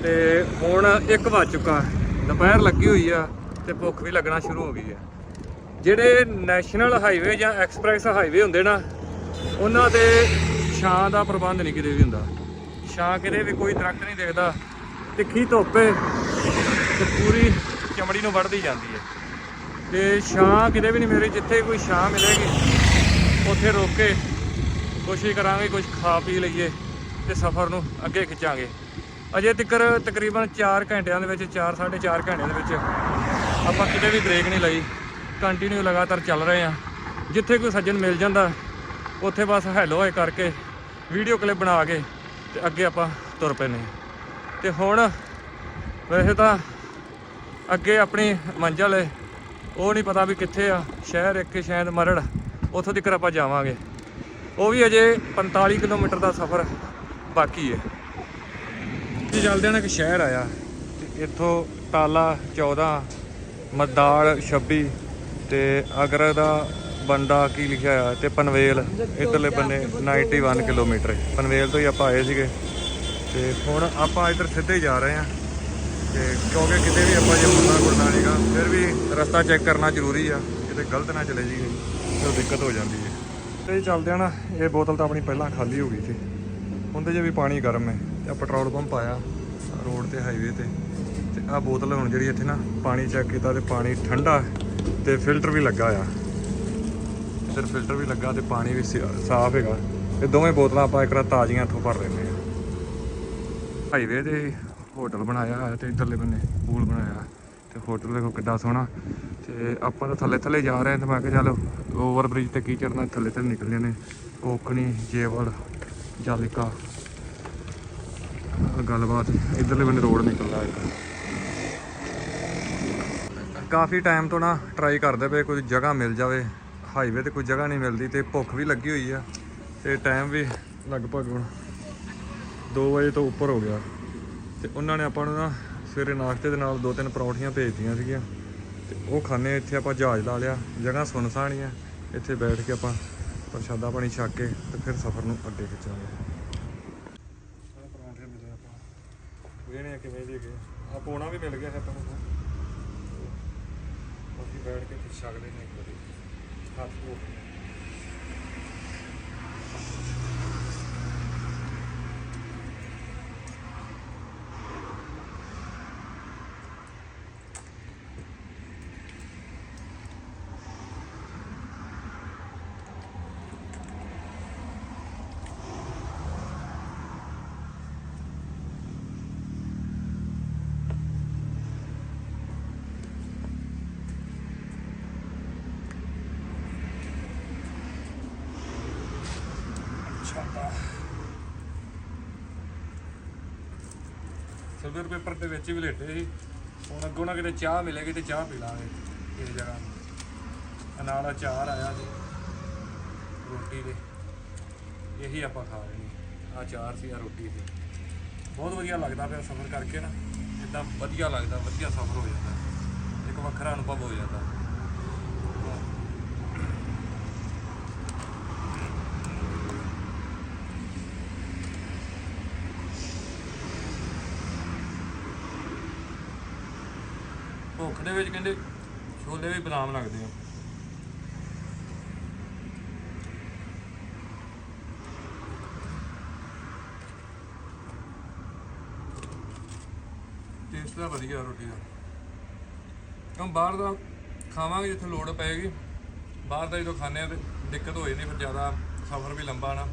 ਤੇ ਹੁਣ 1 ਵੱਜ ਚੁੱਕਾ ਦੁਪਹਿਰ ਲੱਗੀ ਹੋਈ ਆ ਤੇ ਭੁੱਖ ਵੀ ਲੱਗਣਾ ਸ਼ੁਰੂ ਹੋ ਗਈ ਆ ਜਿਹੜੇ ਨੈਸ਼ਨਲ ਹਾਈਵੇ ਜਾਂ ਐਕਸਪ੍ਰੈਸ ਹਾਈਵੇ ਹੁੰਦੇ ਨਾ, ਉਹਨਾਂ ਤੇ ਛਾਂ ਦਾ ਪ੍ਰਬੰਧ ਨਹੀਂ ਕਿਤੇ ਵੀ ਹੁੰਦਾ। ਛਾਂ ਕਿਤੇ ਵੀ ਕੋਈ ਦਰਖਤ ਨਹੀਂ ਦਿਖਦਾ। ਤਿੱਖੀ ਧੁੱਪ ਏ ਤੇ ਪੂਰੀ ਚਮੜੀ ਨੂੰ ਵੱਢਦੀ ਜਾਂਦੀ ਹੈ। ਤੇ ਛਾਂ ਕਿਤੇ ਵੀ ਨਹੀਂ ਮਿਲ ਰਹੀ ਜਿੱਥੇ ਕੋਈ ਛਾਂ ਮਿਲੇਗੀ, ਉੱਥੇ ਰੋਕ ਕੇ ਕੋਸ਼ਿਸ਼ ਕਰਾਂਗੇ ਕੁਝ ਖਾ ਪੀ ਲਈਏ ਤੇ ਸਫ਼ਰ ਨੂੰ ਅੱਗੇ ਖਿੱਚਾਂਗੇ। ਅਜੇ ਤੱਕਰ ਤਕਰੀਬਨ 4 ਘੰਟਿਆਂ ਦੇ ਵਿੱਚ 4 4.5 ਘੰਟਿਆਂ ਦੇ ਵਿੱਚ ਆਪਾਂ ਕਿਤੇ ਵੀ ਬ੍ਰੇਕ ਨਹੀਂ ਲਈ। ਕੰਟੀਨਿਊ ਲਗਾਤਾਰ ਚੱਲ ਰਹੇ ਆ ਜਿੱਥੇ ਕੋਈ ਸੱਜਣ ਮਿਲ ਜਾਂਦਾ, ਉੱਥੇ ਬਸ ਹੈਲੋ ਹਾਏ ਕਰਕੇ ਵੀਡੀਓ ਕਲਿੱਪ ਬਣਾ ਕੇ ਤੇ ਅੱਗੇ ਆਪਾਂ ਤੁਰ ਪੈਨੇ ਤੇ ਹੁਣ ਵੈਸੇ ਤਾਂ ਅੱਗੇ ਆਪਣੀ ਮੰਜ਼ਿਲ ਹੈ ਉਹ ਨਹੀਂ ਪਤਾ ਵੀ ਕਿੱਥੇ ਆ, ਸ਼ਹਿਰ ਇੱਕ ਹੈ ਸ਼ਾਇਦ ਮਰੜ, ਉੱਥੋਂ ਤੱਕ ਆਪਾਂ ਜਾਵਾਂਗੇ। ਉਹ ਵੀ ਅਜੇ 45 ਕਿਲੋਮੀਟਰ ਦਾ ਸਫ਼ਰ ਬਾਕੀ ਹੈ। ਜੀ, ਚੱਲਦੇ ਨੇ ਇੱਕ ਸ਼ਹਿਰ ਆਇਆ। ਤੇ ਇੱਥੋਂ ਟਾਲਾ 14 ਮਦਾਲ 26 ਤੇ ਅਗਰ ਦਾ ਬੰਦਾ ਕੀ ਲਿਖਿਆ ਆ ਤੇ ਪਨਵੇਲ, ਇਧਰਲੇ ਬੰਨੇ 91 ਕਿਲੋਮੀਟਰ। ਪਨਵੇਲ ਤੋਂ ਹੀ ਆਪਾਂ ਆਏ ਸੀਗੇ। ਤੇ ਹੁਣ ਆਪਾਂ ਇੱਧਰ ਸਿੱਧੇ ਹੀ ਜਾ ਰਹੇ ਹਾਂ। ਤੇ ਕਿਉਂਕਿ ਕਿਤੇ ਵੀ ਆਪਾਂ ਜੇ ਮੁੰਨਾ ਗੁਰਨਾ ਨਹੀਂਗਾ ਫਿਰ ਵੀ ਰਸਤਾ ਚੈੱਕ ਕਰਨਾ ਜ਼ਰੂਰੀ ਆ। ਕਿਤੇ ਗਲਤ ਨਾ ਚਲੇ ਜਾਈਏ, ਫਿਰ ਦਿੱਕਤ ਹੋ ਜਾਂਦੀ ਹੈ। ਤੇ ਚੱਲਦੇ ਨਾ, ਇਹ ਬੋਤਲ ਤਾਂ ਆਪਣੀ ਪਹਿਲਾਂ ਖਾਲੀ ਹੋ ਗਈ ਸੀ। ਉਹਦੇ 'ਚ ਵੀ ਪਾਣੀ ਗਰਮ ਹੈ। ਤੇ ਆਹ ਪੈਟਰੋਲ ਪੰਪ ਆਇਆ ਰੋਡ ਤੇ ਹਾਈਵੇ ਤੇ। ਤੇ ਆਹ ਬੋਤਲ ਹੁਣ ਜਿਹੜੀ ਇੱਥੇ ਨਾ ਪਾਣੀ ਚੈੱਕ ਕੀਤਾ ਤੇ ਪਾਣੀ ਠੰਡਾ ਹੈ ਤੇ ਫਿਲਟਰ ਵੀ ਲੱਗਾ ਆ। ਇੱਧਰ ਫਿਲਟਰ ਵੀ ਲੱਗਾ ਤੇ ਪਾਣੀ ਵੀ ਸਿ- ਸਾਫ਼ ਹੈਗਾ। ਇਹ ਦੋਵੇਂ ਬੋਤਲਾਂ ਆਪਾਂ ਇੱਕ ਰਾਤ ਤਾਜ਼ੀਆਂ ਇੱਥੋਂ ਭਰ ਲੈਂਦੇ ਆ ਹਾਈਵੇ ਤੇ ਹੋਟਲ ਬਣਾਇਆ ਹੋਇਆ ਤੇ ਇੱਧਰਲੇ ਬੰਨੇ ਪੂਲ ਬਣਾਇਆ। ਤੇ ਹੋਟਲ ਦੇਖੋ ਕਿੱਡਾ ਸੋਹਣਾ। ਤੇ ਆਪਾਂ ਤਾਂ ਥੱਲੇ ਥੱਲੇ ਜਾ ਰਹੇ ਹਾਂ ਤੇ ਮੈਂ ਕਿਹਾ ਚੱਲ ਓਵਰ ਬ੍ਰਿਜ ਤੇ ਕੀ ਚੜਨਾ ਥੱਲੇ ਥੱਲੇ ਨਿਕਲ ਜਾਂਦੇ ਕੋਕਣੀ ਜੇਵਲ, ਜਾਲਿਕਾ। ਗੱਲਬਾਤ, ਇੱਧਰਲੇ ਬੰਨੇ ਰੋਡ ਨਿਕਲਦਾ ਇੱਕ। ਕਾਫੀ ਟਾਈਮ ਤੋਂ ਨਾ ਟਰਾਈ ਕਰਦੇ ਪਏ ਕੋਈ ਜਗ੍ਹਾ ਮਿਲ ਜਾਵੇ। ਹਾਈਵੇ ਤੇ ਕੋਈ ਜਗ੍ਹਾ ਨਹੀਂ ਮਿਲਦੀ ਤੇ ਭੁੱਖ ਵੀ ਲੱਗੀ ਹੋਈ ਆ। ਤੇ ਟਾਈਮ ਵੀ ਲਗਭਗ ਹੁਣ 2 ਵਜੇ ਤੋਂ ਉੱਪਰ ਹੋ ਗਿਆ। ਤੇ ਉਹਨਾਂ ਨੇ ਆਪਾਂ ਨੂੰ ਨਾ ਸਵੇਰੇ ਨਾਸ਼ਤੇ ਦੇ ਨਾਲ ਦੋ ਤਿੰਨ ਪਰੌਂਠੀਆਂ ਭੇਜਤੀਆਂ ਸੀਗੀਆਂ। ਤੇ ਉਹ ਖਾਣੇ ਇੱਥੇ ਆਪਾਂ ਜਹਾਜ਼ ਲਾ ਲਿਆ, ਜਗ੍ਹਾ ਸੁੰਨਸਾਨ ਹੀ ਆ। ਇੱਥੇ ਬੈਠ ਕੇ ਆਪਾਂ ਪ੍ਰਸ਼ਾਦਾ ਪਾਣੀ ਛਕ ਕੇ ਤੇ ਫਿਰ ਸਫ਼ਰ ਨੂੰ ਅੱਗੇ ਖਿੱਚਾਂਗੇ। ਪਰੌਂਠੇ ਮਿਲੇ ਆਪਾਂ ਵੇਣੇ ਕਿਵੇਂ ਦੀ ਹੈਗੇ। ਆ ਪੋਣਾ ਵੀ ਮਿਲ ਗਿਆ ਹੈ ਆਪਾਂ ਨੂੰ। ਅਸੀਂ ਬੈਠ ਕੇ ਤੇ ਲੈਣੇ ਇੱਕ ਵਾਰੀ। ਹੱਥ ਧੋ ਕੇ ਸਿਲਵਰ ਪੇਪਰ ਦੇ ਵਿੱਚ ਵੀ ਲੇਟੇ ਸੀ। ਹੁਣ ਅੱਗੋਂ ਨਾ ਕਿਤੇ ਚਾਹ ਮਿਲੇਗੀ ਤੇ ਚਾਹ ਪੀ ਲਾਂਗੇ ਇਸ ਜਗ੍ਹਾ ਆਹ ਨਾਲ ਅਚਾਰ ਆਇਆ ਸੀ ਰੋਟੀ ਦੇ। ਇਹੀ ਆਪਾਂ ਖਾ ਰਹੇ ਨੇ। ਆ ਚਾਰ ਸੀ, ਆ ਰੋਟੀ ਸੀ। ਬਹੁਤ ਵਧੀਆ ਲੱਗਦਾ ਪਿਆ ਸਫ਼ਰ ਕਰਕੇ ਨਾ। ਇਦਾਂ ਵਧੀਆ ਲੱਗਦਾ, ਵਧੀਆ ਸਫ਼ਰ ਹੋ ਜਾਂਦਾ। ਇੱਕ ਵੱਖਰਾ ਅਨੁਭਵ ਹੋ ਜਾਂਦਾ। ਭੁੱਖ ਦੇ ਵਿੱਚ ਕਹਿੰਦੇ ਛੋਲੇ ਵੀ ਬਦਾਮ ਲੱਗਦੇ ਆ। ਟੇਸਟ ਤਾਂ ਵਧੀਆ ਰੋਟੀ ਦਾ। ਕਿਉਂ ਬਾਹਰ ਦਾ ਖਾਵਾਂਗੇ ਜਿੱਥੇ ਲੋੜ ਪਏਗੀ। ਬਾਹਰ ਦਾ ਜਦੋਂ ਖਾਂਦੇ ਆ ਤੇ ਦਿੱਕਤ ਹੋ ਜਾਂਦੀ ਫਿਰ ਜ਼ਿਆਦਾ ਸਫ਼ਰ ਵੀ ਲੰਬਾ ਨਾ,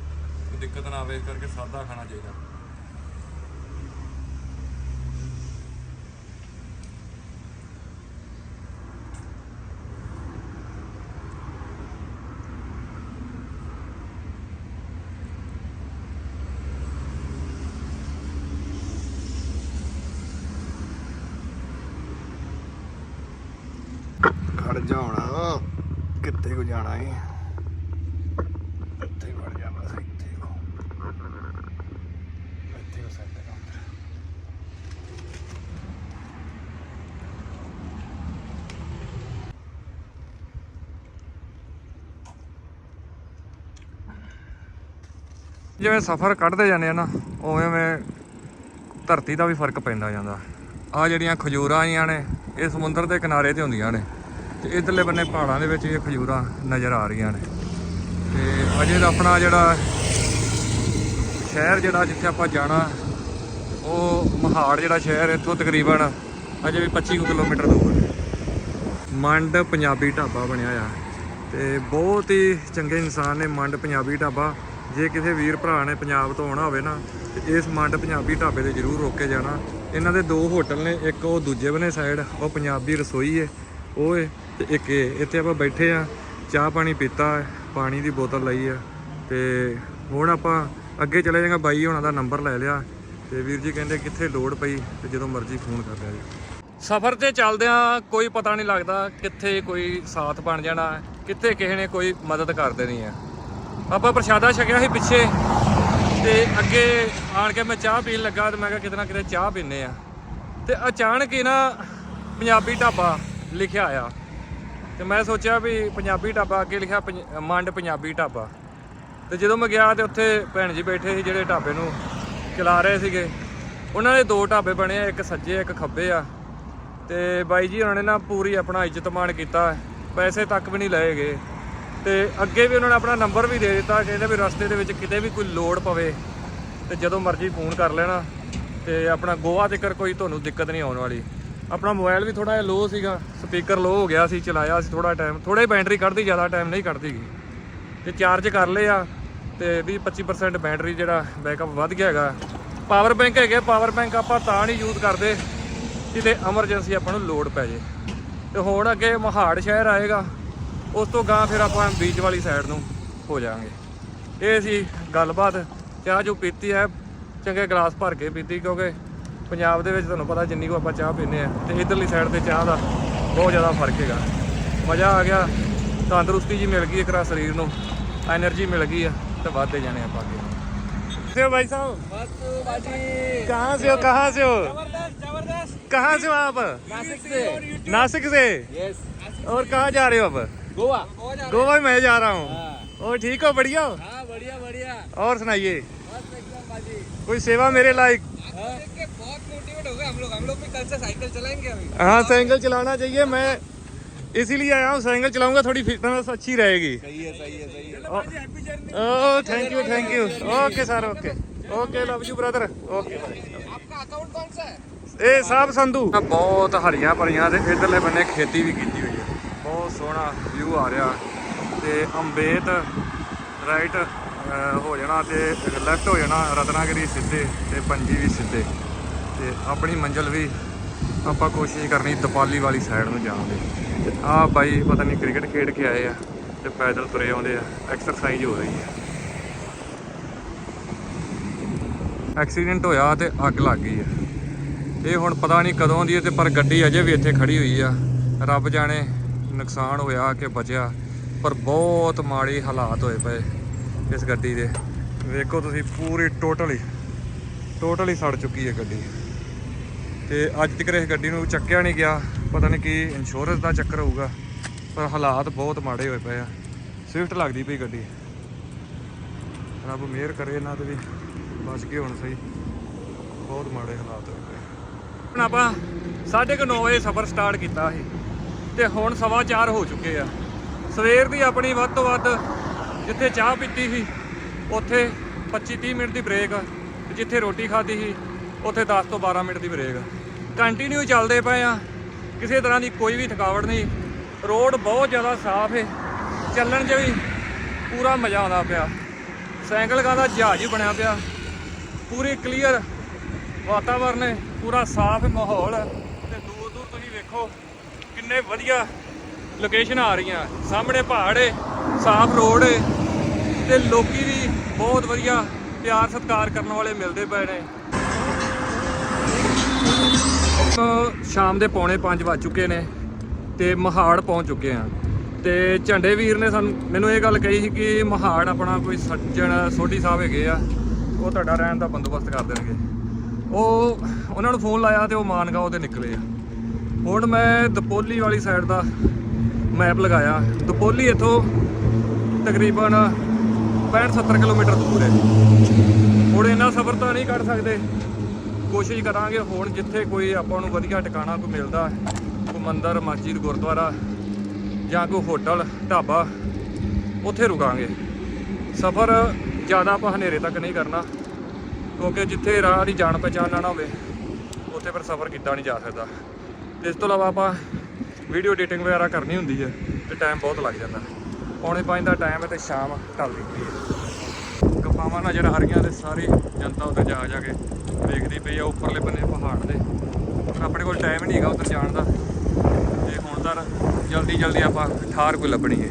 ਕੋਈ ਦਿੱਕਤ ਨਾ ਆਵੇ, ਇਸ ਕਰਕੇ ਸਾਦਾ ਖਾਣਾ ਚਾਹੀਦਾ। ਖੜ ਕਿੱਥੇ ਕੋ ਜਾਣਾ ਏ ਇੱਥੇ ਵੜ ਜਾ ਬਸ, ਇੱਥੇ ਕੋ। ਇੱਥੇ ਕੋ ਸੈੱਟ ਕਰ। ਜਿਵੇਂ ਸਫ਼ਰ ਕੱਢਦੇ ਜਾਂਦੇ ਆ ਨਾ, ਉਵੇਂ ਉਵੇਂ ਧਰਤੀ ਦਾ ਵੀ ਫ਼ਰਕ ਪੈਂਦਾ ਜਾਂਦਾ। ਆ ਜਿਹੜੀਆਂ ਖਜੂਰਾਂ ਆਈਆਂ ਨੇ, ਇਹ ਸਮੁੰਦਰ ਦੇ ਕਿਨਾਰੇ ਤੇ ਹੁੰਦੀਆਂ ਨੇ। ਤੇ ਇਧਰਲੇ ਬੰਨੇ ਪਹਾੜਾਂ ਦੇ ਵਿੱਚ ਇਹ ਖਜੂਰਾਂ ਨਜ਼ਰ ਆ ਰਹੀਆਂ ਨੇ। ਤੇ ਅਜੇ ਦਾ ਆਪਣਾ ਜਿਹੜਾ ਸ਼ਹਿਰ ਜਿਹੜਾ ਜਿੱਥੇ ਆਪਾਂ ਜਾਣਾ, ਉਹ ਮਹਾੜ ਜਿਹੜਾ ਸ਼ਹਿਰ ਇੱਥੋਂ ਤਕਰੀਬਨ ਅਜੇ ਵੀ 25 ਕੁ ਕਿਲੋਮੀਟਰ ਦੂਰ ਹੈ। ਮੰਡ ਪੰਜਾਬੀ ਢਾਬਾ ਬਣਿਆ ਆ। ਤੇ ਬਹੁਤ ਹੀ ਚੰਗੇ ਇਨਸਾਨ ਨੇ ਮੰਡ ਪੰਜਾਬੀ ਢਾਬਾ। ਜੇ ਕਿਸੇ ਵੀਰ ਭਰਾ ਨੇ ਪੰਜਾਬ ਤੋਂ ਆਉਣਾ ਹੋਵੇ ਨਾ, ਤੇ ਇਸ ਮੰਡ ਪੰਜਾਬੀ ਢਾਬੇ ਤੇ ਜ਼ਰੂਰ ਰੁਕ ਕੇ ਜਾਣਾ। ਇਹਨਾਂ ਦੇ ਦੋ ਹੋਟਲ ਨੇ, ਇੱਕ ਉਹ ਦੂਜੇ ਬਨੇ ਸਾਈਡ ਉਹ ਪੰਜਾਬੀ ਰਸੋਈ ਹੈ ਉਹ ਏ। ਤੇ ਇੱਕ ਇਹ, ਇੱਥੇ ਆਪਾਂ ਬੈਠੇ ਆ, ਚਾਹ ਪਾਣੀ ਪੀਤਾ, ਪਾਣੀ ਦੀ ਬੋਤਲ ਲਈ ਆ, ਤੇ ਹੁਣ ਆਪਾਂ ਅੱਗੇ ਚਲੇ ਜਾਵਾਂਗੇ, ਬਾਈ ਹੋਣਾ ਦਾ ਨੰਬਰ ਲੈ ਲਿਆ, ਤੇ ਵੀਰ ਜੀ ਕਹਿੰਦੇ ਕਿੱਥੇ ਲੋੜ ਪਈ, ਤੇ ਜਦੋਂ ਮਰਜ਼ੀ ਫੋਨ ਕਰ ਲਿਆ ਜੀ। ਸਫ਼ਰ ਤੇ ਚੱਲਦਿਆਂ ਕੋਈ ਪਤਾ ਨਹੀਂ ਲੱਗਦਾ ਕਿੱਥੇ ਕੋਈ ਸਾਥ ਬਣ ਜਾਣਾ, ਕਿੱਥੇ ਕਿਸੇ ਨੇ ਕੋਈ ਮਦਦ ਕਰ ਦੇਣੀ ਆ। ਆਪਾਂ ਪ੍ਰਸ਼ਾਦਾ ਛਕਿਆ ਸੀ ਪਿੱਛੇ, ਤੇ ਅੱਗੇ ਆਣ ਕੇ ਮੈਂ ਚਾਹ ਪੀਣ ਲੱਗਾ, ਤੇ ਮੈਂ ਕਿਹਾ ਕਿਤੇ ਨਾ ਕਿਤੇ ਚਾਹ ਪੀਨੇ ਆ। ਤੇ ਅਚਾਨਕ ਹੀ ਨਾ ਪੰਜਾਬੀ ਢਾਬਾ ਲਿਖਿਆ ਆ ਤੇ ਮੈਂ ਸੋਚਿਆ ਵੀ ਪੰਜਾਬੀ ਢਾਬਾ ਅੱਗੇ ਲਿਖਿਆ ਪੰਜ- ਮੰਡ ਪੰਜਾਬੀ ਢਾਬਾ। ਤੇ ਜਦੋਂ ਮੈਂ ਗਿਆ ਤੇ ਉੱਥੇ ਭੈਣ ਜੀ ਬੈਠੇ ਸੀ ਜਿਹੜੇ ਢਾਬੇ ਨੂੰ ਚਲਾ ਰਹੇ ਸੀਗੇ। ਉਹਨਾਂ ਦੇ ਦੋ ਢਾਬੇ ਬਣੇ ਆ, ਇੱਕ ਸੱਜੇ, ਇੱਕ ਖੱਬੇ ਆ। ਤੇ ਬਾਈ ਜੀ ਉਹਨਾਂ ਨੇ ਨਾ ਪੂਰੀ ਆਪਣਾ ਇੱਜ਼ਤ ਮਾਣ ਕੀਤਾ, ਪੈਸੇ ਤੱਕ ਵੀ ਨਹੀਂ ਲਏ ਗਏ। ਤੇ ਅੱਗੇ ਵੀ ਉਹਨਾਂ ਨੇ ਆਪਣਾ ਨੰਬਰ ਵੀ ਦੇ ਦਿੱਤਾ, ਕਹਿੰਦੇ ਵੀ ਰਸਤੇ ਦੇ ਵਿੱਚ ਕਿਤੇ ਵੀ ਕੋਈ ਲੋੜ ਪਵੇ ਤੇ ਜਦੋਂ ਮਰਜ਼ੀ ਫੋਨ ਕਰ ਲੈਣਾ ਤੇ ਆਪਣਾ ਗੋਆ ਤੱਕ ਕੋਈ ਤੁਹਾਨੂੰ ਦਿੱਕਤ ਨਹੀਂ ਆਉਣ ਵਾਲੀ। ਆਪਣਾ ਮੋਬਾਈਲ ਵੀ ਥੋੜਾ ਜਿਹਾ ਲੋ ਸੀਗਾ ਸਪੀਕਰ ਲੋ ਹੋ ਗਿਆ ਸੀ, ਚਲਾਇਆ ਸੀ ਥੋੜਾ ਟਾਈਮ ਥੋੜਾ ਹੀ ਬੈਟਰੀ ਕੱਢਦੀ, ਜ਼ਿਆਦਾ ਟਾਈਮ ਨਹੀਂ ਕੱਢਦੀ ਗਈ ਤੇ ਚਾਰਜ ਕਰ ਲਏ ਆ, ਤੇ 20 25% ਬੈਟਰੀ ਜਿਹੜਾ ਬੈਕਅਪ ਵੱਧ ਗਿਆ ਹੈਗਾ। ਪਾਵਰ ਬੈਂਕ ਹੈਗੇ ਪਾਵਰ ਬੈਂਕ ਆਪਾਂ ਤਾਂ ਨਹੀਂ ਯੂਜ਼ ਕਰਦੇ, ਕਿਤੇ ਐਮਰਜੈਂਸੀ ਆਪਾਂ ਨੂੰ ਲੋਡ ਪੈ ਜੇ। ਤੇ ਹੁਣ ਅੱਗੇ ਮਹਾੜ ਸ਼ਹਿਰ ਆਏਗਾ, ਉਸ ਤੋਂ ਗਾਂ ਫਿਰ ਆਪਾਂ ਬੀਚ ਵਾਲੀ ਸਾਈਡ ਨੂੰ ਹੋ ਜਾਾਂਗੇ ਇਹ ਸੀ ਗੱਲਬਾਤ ਚਾਹ ਜੋ ਪੀਤੀ ਹੈ, ਚੰਗੇ ਗਲਾਸ ਭਰ ਕੇ ਪੀਤੀ ਕਿਉਂਕਿ ਪੰਜਾਬ ਦੇ ਵਿੱਚ ਤੁਹਾਨੂੰ ਪਤਾ ਜਿੰਨੀ ਕੋ ਆਪਾਂ ਚਾਹ ਪੀਂਦੇ ਆ ਤੇ ਇਧਰਲੀ ਸਾਈਡ ਤੇ ਚਾਹ ਦਾ ਬਹੁਤ ਜ਼ਿਆਦਾ ਫ਼ਰਕ ਹੈਗਾ। ਮਜ਼ਾ ਆ ਗਿਆ ਤੰਦਰੁਸਤੀ ਜੀ ਮਿਲ ਗਈ ਇੱਕ ਰਾ ਸਰੀਰ ਨੂੰ એનર્ਜੀ ਮਿਲ ਗਈ ਆ ਤੇ ਵੱਧਦੇ ਜਾਣੇ ਆਪਾਂ ਅੱਗੇ। ਤੇ ਭਾਈ ਸਾਹਿਬ। ਬਸ ਬਾਜੀ। ਕਹਾਂ ਸੇ ਹੋ ਕਹਾਂ ਸੇ ਹੋ ਜ਼ਬਰਦਸਤ ਜ਼ਬਰਦਸਤ। ਕਹਾਂ ਸੇ। ਹੋ ਆਪ नासिक से नासिक से यस और कहाँ जा रहे हो अब गोवा गोवा मैं जा रहा हूँ और ठीक हो बढ़िया हो बढ़िया बढ़िया और सुनाइए कोई सेवा मेरे लायक हो गए हम लोग हम लोग भी कल से साइकिल चलाएंगे अभी हाँ साइकिल चलाना चाहिए मैं इसीलिए आया हूँ साइकिल चलाऊंगा थोड़ी फिटनेस अच्छी रहेगी सही है सही है सही है happy journey oh thank you thank you okay sir okay okay love you brother okay आपका अकाउंट कौन सा है ਇਹ ਸਾਬ ਸੰਧੂ ਬਹੁਤ ਹਰੀਆਂ ਭਰੀਆਂ ਤੇ ਇਧਰਲੇ ਬੰਨੇ ਖੇਤੀ ਵੀ ਕੀਤੀ ਹੋਈ ਹੈ ਬਹੁਤ ਸੋਹਣਾ ਵਿਊ ਆ ਰਿਹਾ ਤੇ ਅੰਬੇਤ ਰਾਈਟ ਹੋ ਜਾਣਾ ਤੇ ਲੈਫਟ ਹੋ ਜਾਣਾ ਰਤਨਾਗਰੀ ਸਿੱਧੇ ਤੇ ਪੰਜੀ ਵੀ ਸਿੱਧੇ ਤੇ ਆਪਣੀ ਮੰਜ਼ਲ ਵੀ ਆਪਾਂ ਕੋਸ਼ਿਸ਼ ਕਰਨੀ ਦਪਾਲੀ ਵਾਲੀ ਸਾਈਡ ਨੂੰ ਜਾਣ ਦੀ। ਆਹ ਬਾਈ ਪਤਾ ਨਹੀਂ ਕ੍ਰਿਕਟ ਖੇਡ ਕੇ ਆਏ ਆ ਤੇ ਪੈਦਲ ਤੁਰੇ ਆਉਂਦੇ ਆ। ਐਕਸਰਸਾਈਜ਼ ਹੋ ਰਹੀ ਹੈ ਐਕਸੀਡੈਂਟ ਹੋਇਆ ਤੇ ਅੱਗ ਲੱਗ ਗਈ ਹੈ ਇਹ ਹੁਣ ਪਤਾ ਨਹੀਂ ਕਦੋਂ ਦੀ ਹੈ ਤੇ ਪਰ ਗੱਡੀ ਅਜੇ ਵੀ ਇੱਥੇ ਖੜੀ ਹੋਈ ਆ। ਰੱਬ ਜਾਣੇ ਨੁਕਸਾਨ ਹੋਇਆ ਕਿ ਬਚਿਆ, ਪਰ ਬਹੁਤ ਮਾੜੀ ਹਾਲਾਤ ਹੋਏ ਪਏ ਇਸ ਗੱਡੀ ਦੇ। ਵੇਖੋ ਤੁਸੀਂ ਪੂਰੀ ਟੋਟਲੀ ਟੋਟਲੀ ਸੜ ਚੁੱਕੀ ਹੈ ਗੱਡੀ। ਤੇ ਅੱਜ ਤੱਕ ਇਸ ਗੱਡੀ ਨੂੰ ਚੱਕਿਆ ਨਹੀਂ ਗਿਆ। ਪਤਾ ਨਹੀਂ ਕੀ ਇੰਸ਼ੋਰੈਂਸ ਦਾ ਚੱਕਰ ਹੋਊਗਾ, ਪਰ ਹਾਲਾਤ ਬਹੁਤ ਮਾੜੇ ਹੋਏ ਪਏ ਆ। ਸਵਿਫਟ ਲੱਗਦੀ ਪਈ ਗੱਡੀ। ਰੱਬ ਮਿਹਰ ਕਰੇ ਇਹਨਾਂ ਤੇ ਵੀ, ਬਚ ਗਏ ਹੁਣ ਸਹੀ। ਬਹੁਤ ਮਾੜੇ ਹਾਲਾਤ ਹੋਏ ਪਏ ਹੁਣ ਆਪਾਂ 9:30 ਵਜੇ ਸਫ਼ਰ ਸਟਾਰਟ ਕੀਤਾ ਸੀ, ਤੇ ਹੁਣ ਸਵਾ ਚਾਰ ਹੋ ਚੁੱਕੇ ਆ। ਸਵੇਰ ਦੀ ਆਪਣੀ ਵੱਧ ਤੋਂ ਵੱਧ ਜਿੱਥੇ ਚਾਹ ਪੀਤੀ ਸੀ, ਉੱਥੇ 25-30 ਮਿੰਟ ਦੀ ਬ੍ਰੇਕ ਤੇ ਜਿੱਥੇ ਰੋਟੀ ਖਾਧੀ ਸੀ, ਉੱਥੇ 10 ਤੋਂ 12 ਮਿੰਟ ਦੀ ਬ੍ਰੇਕ ਕੰਟੀਨਿਊ ਚੱਲਦੇ ਪਏ ਆ। ਕਿਸੇ ਤਰ੍ਹਾਂ ਦੀ ਕੋਈ ਵੀ ਥਕਾਵਟ ਨਹੀਂ। ਰੋਡ ਬਹੁਤ ਜ਼ਿਆਦਾ ਸਾਫ਼ ਹੈ ਚੱਲਣ 'ਚ ਵੀ ਪੂਰਾ ਮਜ਼ਾ ਆਉਂਦਾ ਪਿਆ। ਸਾਈਕਲ ਦਾ ਜਹਾਜ਼ ਹੀ ਬਣਿਆ ਪਿਆ। ਪੂਰੀ ਕਲੀਅਰ ਵਾਤਾਵਰਨ ਹੈ ਪੂਰਾ ਸਾਫ਼ ਮਾਹੌਲ ਤੇ ਦੂਰ ਦੂਰ ਤੁਸੀਂ ਵੇਖੋ ਕਿੰਨੇ ਵਧੀਆ ਲੋਕੇਸ਼ਨ ਆ ਰਹੀਆਂ। ਸਾਹਮਣੇ ਪਹਾੜ ਏ, ਸਾਫ਼ ਰੋਡ ਏ। ਤੇ ਲੋਕੀ ਵੀ ਬਹੁਤ ਵਧੀਆ ਪਿਆਰ ਸਤਿਕਾਰ ਕਰਨ ਵਾਲੇ ਮਿਲਦੇ ਪਏ ਨੇ। ਸ਼ਾਮ ਦੇ ਪੌਣੇ 5 ਵੱਜ ਚੁੱਕੇ ਨੇ ਤੇ ਮਹਾੜ ਪਹੁੰਚ ਚੁੱਕੇ ਆ। ਤੇ ਝੰਡੇ ਵੀਰ ਨੇ ਸਾਨੂੰ ਮੈਨੂੰ ਇਹ ਗੱਲ ਕਹੀ ਸੀ ਕਿ ਮਹਾੜ ਆਪਣਾ ਕੋਈ ਸੱਜਣ ਸੋਢੀ ਸਾਹਿਬ ਹੈਗੇ ਆ, ਉਹ ਤੁਹਾਡਾ ਰਹਿਣ ਦਾ ਬੰਦੋਬਸਤ ਕਰ ਦੇਣਗੇ। ਉਹ ਉਹਨਾਂ ਨੂੰ ਫੋਨ ਲਾਇਆ ਤੇ ਉਹ ਮਾਨਗਾঁव ਤੇ ਨਿਕਲੇ ਆ। ਹੁਣ ਮੈਂ ਦਪੋਲੀ ਵਾਲੀ ਸਾਈਡ ਦਾ ਮੈਪ ਲਗਾਇਆ। ਦਪੋਲੀ ਇੱਥੋਂ ਤਕਰੀਬਨ 65-70 ਕਿਲੋਮੀਟਰ ਦੂਰ ਹੈ। ਹੁਣ ਇੰਨਾ ਸਫ਼ਰ ਤਾਂ ਨਹੀਂ ਕੱਢ ਸਕਦੇ। ਕੋਸ਼ਿਸ਼ ਕਰਾਂਗੇ ਹੁਣ ਜਿੱਥੇ ਕੋਈ ਆਪਾਂ ਨੂੰ ਵਧੀਆ ਟਿਕਾਣਾ ਕੋਈ ਮਿਲਦਾ, ਕੋਈ ਮੰਦਰ, ਮਸਜਿਦ, ਗੁਰਦੁਆਰਾ ਜਾਂ ਕੋਈ ਹੋਟਲ, ਢਾਬਾ, ਉੱਥੇ ਰੁਕਾਂਗੇ। ਸਫ਼ਰ ਜ਼ਿਆਦਾ ਆਪਾਂ ਹਨੇਰੇ ਤੱਕ ਨਹੀਂ ਕਰਨਾ, ਕਿਉਂਕਿ ਜਿੱਥੇ ਰਾਹ ਦੀ ਜਾਣ ਪਛਾਣ ਨਾ ਹੋਵੇ, ਉੱਥੇ ਫਿਰ ਸਫ਼ਰ ਕੀਤਾ ਨਹੀਂ ਜਾ ਸਕਦਾ। ਤੇ ਇਸ ਤੋਂ ਇਲਾਵਾ ਆਪਾਂ ਵੀਡੀਓ ਐਡੀਟਿੰਗ ਵਗੈਰਾ ਕਰਨੀ ਹੁੰਦੀ ਹੈ ਤੇ ਟਾਈਮ ਬਹੁਤ ਲੱਗ ਜਾਂਦਾ। ਪੌਣੇ ਪੰਜ ਦਾ ਟਾਈਮ ਹੈ ਤੇ ਸ਼ਾਮ ਢਲ ਗਈ ਹੈ। ਗਫਾਵਾਂ ਨਜ਼ਰ ਆ ਰਹੀਆਂ ਤੇ ਸਾਰੀ ਜਨਤਾ ਉੱਤੇ ਜਾ ਜਾ ਕੇ ਵੇਖਦੀ ਪਈ ਆ ਉੱਪਰਲੇ ਬੰਨੇ ਪਹਾੜ ਦੇ। ਪਰ ਆਪਣੇ ਕੋਲ ਟਾਈਮ ਨਹੀਂ ਹੈਗਾ ਉੱਧਰ ਜਾਣ ਦਾ। ਤੇ ਹੁਣ ਤਾਂ ਜਲਦੀ ਜਲਦੀ ਆਪਾਂ ਠਾਰ ਕੋਈ ਲੱਭਣੀ ਹੈ।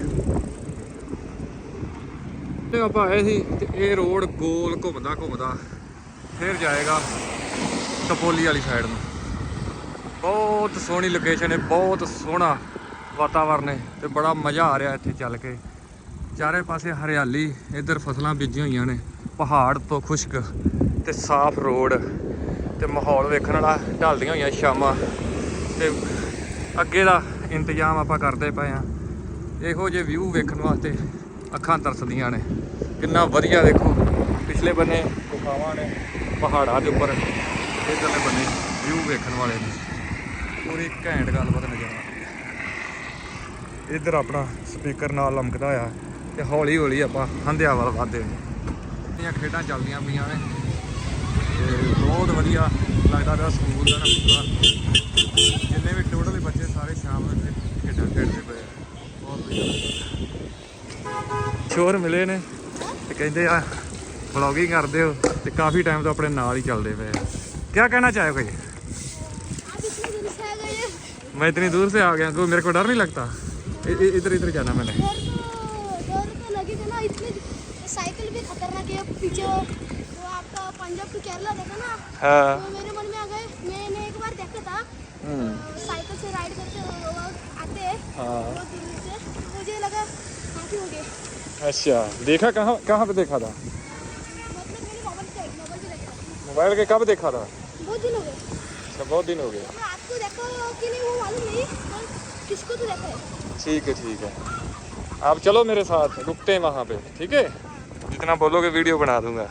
ਤੇ ਆਪਾਂ ਆਏ ਸੀ ਤੇ ਇਹ ਰੋਡ ਗੋਲ ਘੁੰਮਦਾ ਘੁੰਮਦਾ ਫਿਰ ਜਾਏਗਾ ਟਪੋਲੀ ਵਾਲੀ ਸਾਈਡ ਨੂੰ। ਬਹੁਤ ਸੋਹਣੀ ਲੋਕੇਸ਼ਨ ਹੈ, ਬਹੁਤ ਸੋਹਣਾ ਵਾਤਾਵਰਨ ਹੈ ਤੇ ਬੜਾ ਮਜ਼ਾ ਆ ਰਿਹਾ ਇੱਥੇ ਚੱਲ ਕੇ। ਚਾਰੇ ਪਾਸੇ ਹਰਿਆਲੀ, ਇੱਧਰ ਫਸਲਾਂ ਬੀਜੀਆਂ ਹੋਈਆਂ ਨੇ, ਪਹਾੜ ਤੋਂ ਖੁਸ਼ਕ। ਤੇ ਸਾਫ਼ ਰੋਡ ਤੇ ਮਾਹੌਲ ਵੇਖਣ ਵਾਲਾ ਢਲਦੀਆਂ ਹੋਈਆਂ ਸ਼ਾਮਾਂ। ਤੇ ਅੱਗੇ ਦਾ ਇੰਤਜ਼ਾਮ ਆਪਾਂ ਕਰਦੇ ਪਏ ਆ ਇਹੋ ਜਿਹੇ ਵਿਊ ਵੇਖਣ ਵਾਸਤੇ ਅੱਖਾਂ ਤਰਸਦੀਆਂ ਨੇ। ਕਿੰਨਾ ਵਧੀਆ ਦੇਖੋ, ਪਿਛਲੇ ਬੰਨੇ ਗੁਫਾਵਾਂ ਨੇ, ਪਹਾੜਾਂ ਦੇ ਉੱਪਰ, ਇਧਰਲੇ ਬੰਨੇ ਵਿਊ ਵੇਖਣ ਵਾਲੇ ਨੇ। ਪੂਰੀ ਘੈਂਟ ਗੱਲਬਾਤ ਨਜ਼ਰ ਆ ਇੱਧਰ ਆਪਣਾ ਸਪੀਕਰ ਨਾਲ ਲਮਕਦਾ ਹੋਇਆ ਤੇ ਹੌਲੀ ਹੌਲੀ ਆਪਾਂ ਹੰਦਿਆ ਵੱਧਦੇ ਨੇ ਇਹ ਖੇਡਾਂ ਚੱਲਦੀਆਂ ਪਈਆਂ ਨੇ। ਬਹੁਤ ਵਧੀਆ ਲੱਗਦਾ ਪਿਆ ਸਕੂਲ ਦਾ ਨਾ ਪੂਰਾ ਜਿੰਨੇ ਵੀ ਟੋਟਲ ਬੱਚੇ ਸਾਰੇ ਸ਼ਾਮ ਨੂੰ ਇੱਥੇ ਖੇਡਾਂ ਖੇਡਦੇ ਪਏ ਆ ਬਹੁਤ ਵਧੀਆ ਚੋਰ ਮਿਲੇ ਨੇ ਤੇ ਕਹਿੰਦੇ ਆ ਵਲੌਗਿੰਗ ਕਰਦੇ ਹੋ ਤੇ ਕਾਫੀ ਟਾਈਮ ਤੋਂ ਆਪਣੇ ਨਾਲ ਹੀ ਚੱਲਦੇ ਪਏ ਆ ਕੀ ਕਹਿਣਾ ਚਾਹੋਗੇ आप इतनी दूर से आ गए हैं। मैं इतनी दूर से आ गया तो मेरे को डर नहीं लगता इ- इ- इधर इधर जाना मैंने डर तो डर तो लगेगा ना इतनी साइकिल भी खतरनाक है पीछे वो आपका पंजाब टू केरला देखा ना? हाँ। तो मेरे मन में आ गए। मैंने एक बार देखा था। हम्म, साइकिल से राइड करते आते हैं। हाँ। दिल्ली से। मुझे लगा काफ़ी हो गए। अच्छा। देखा कहाँ कहाँ पे देखा था? मोबाइल के कब देखा था। बहुत दिन हो गए। अच्छा बहुत दिन हो गया मैं आपको देखा कि नहीं वो मालूम नहीं। किसको तो देखा है। ठीक है ठीक है। आप चलो मेरे साथ रुकते हैं वहाँ पे ठीक है? जितना बोलोगे वीडियो बना दूँगा।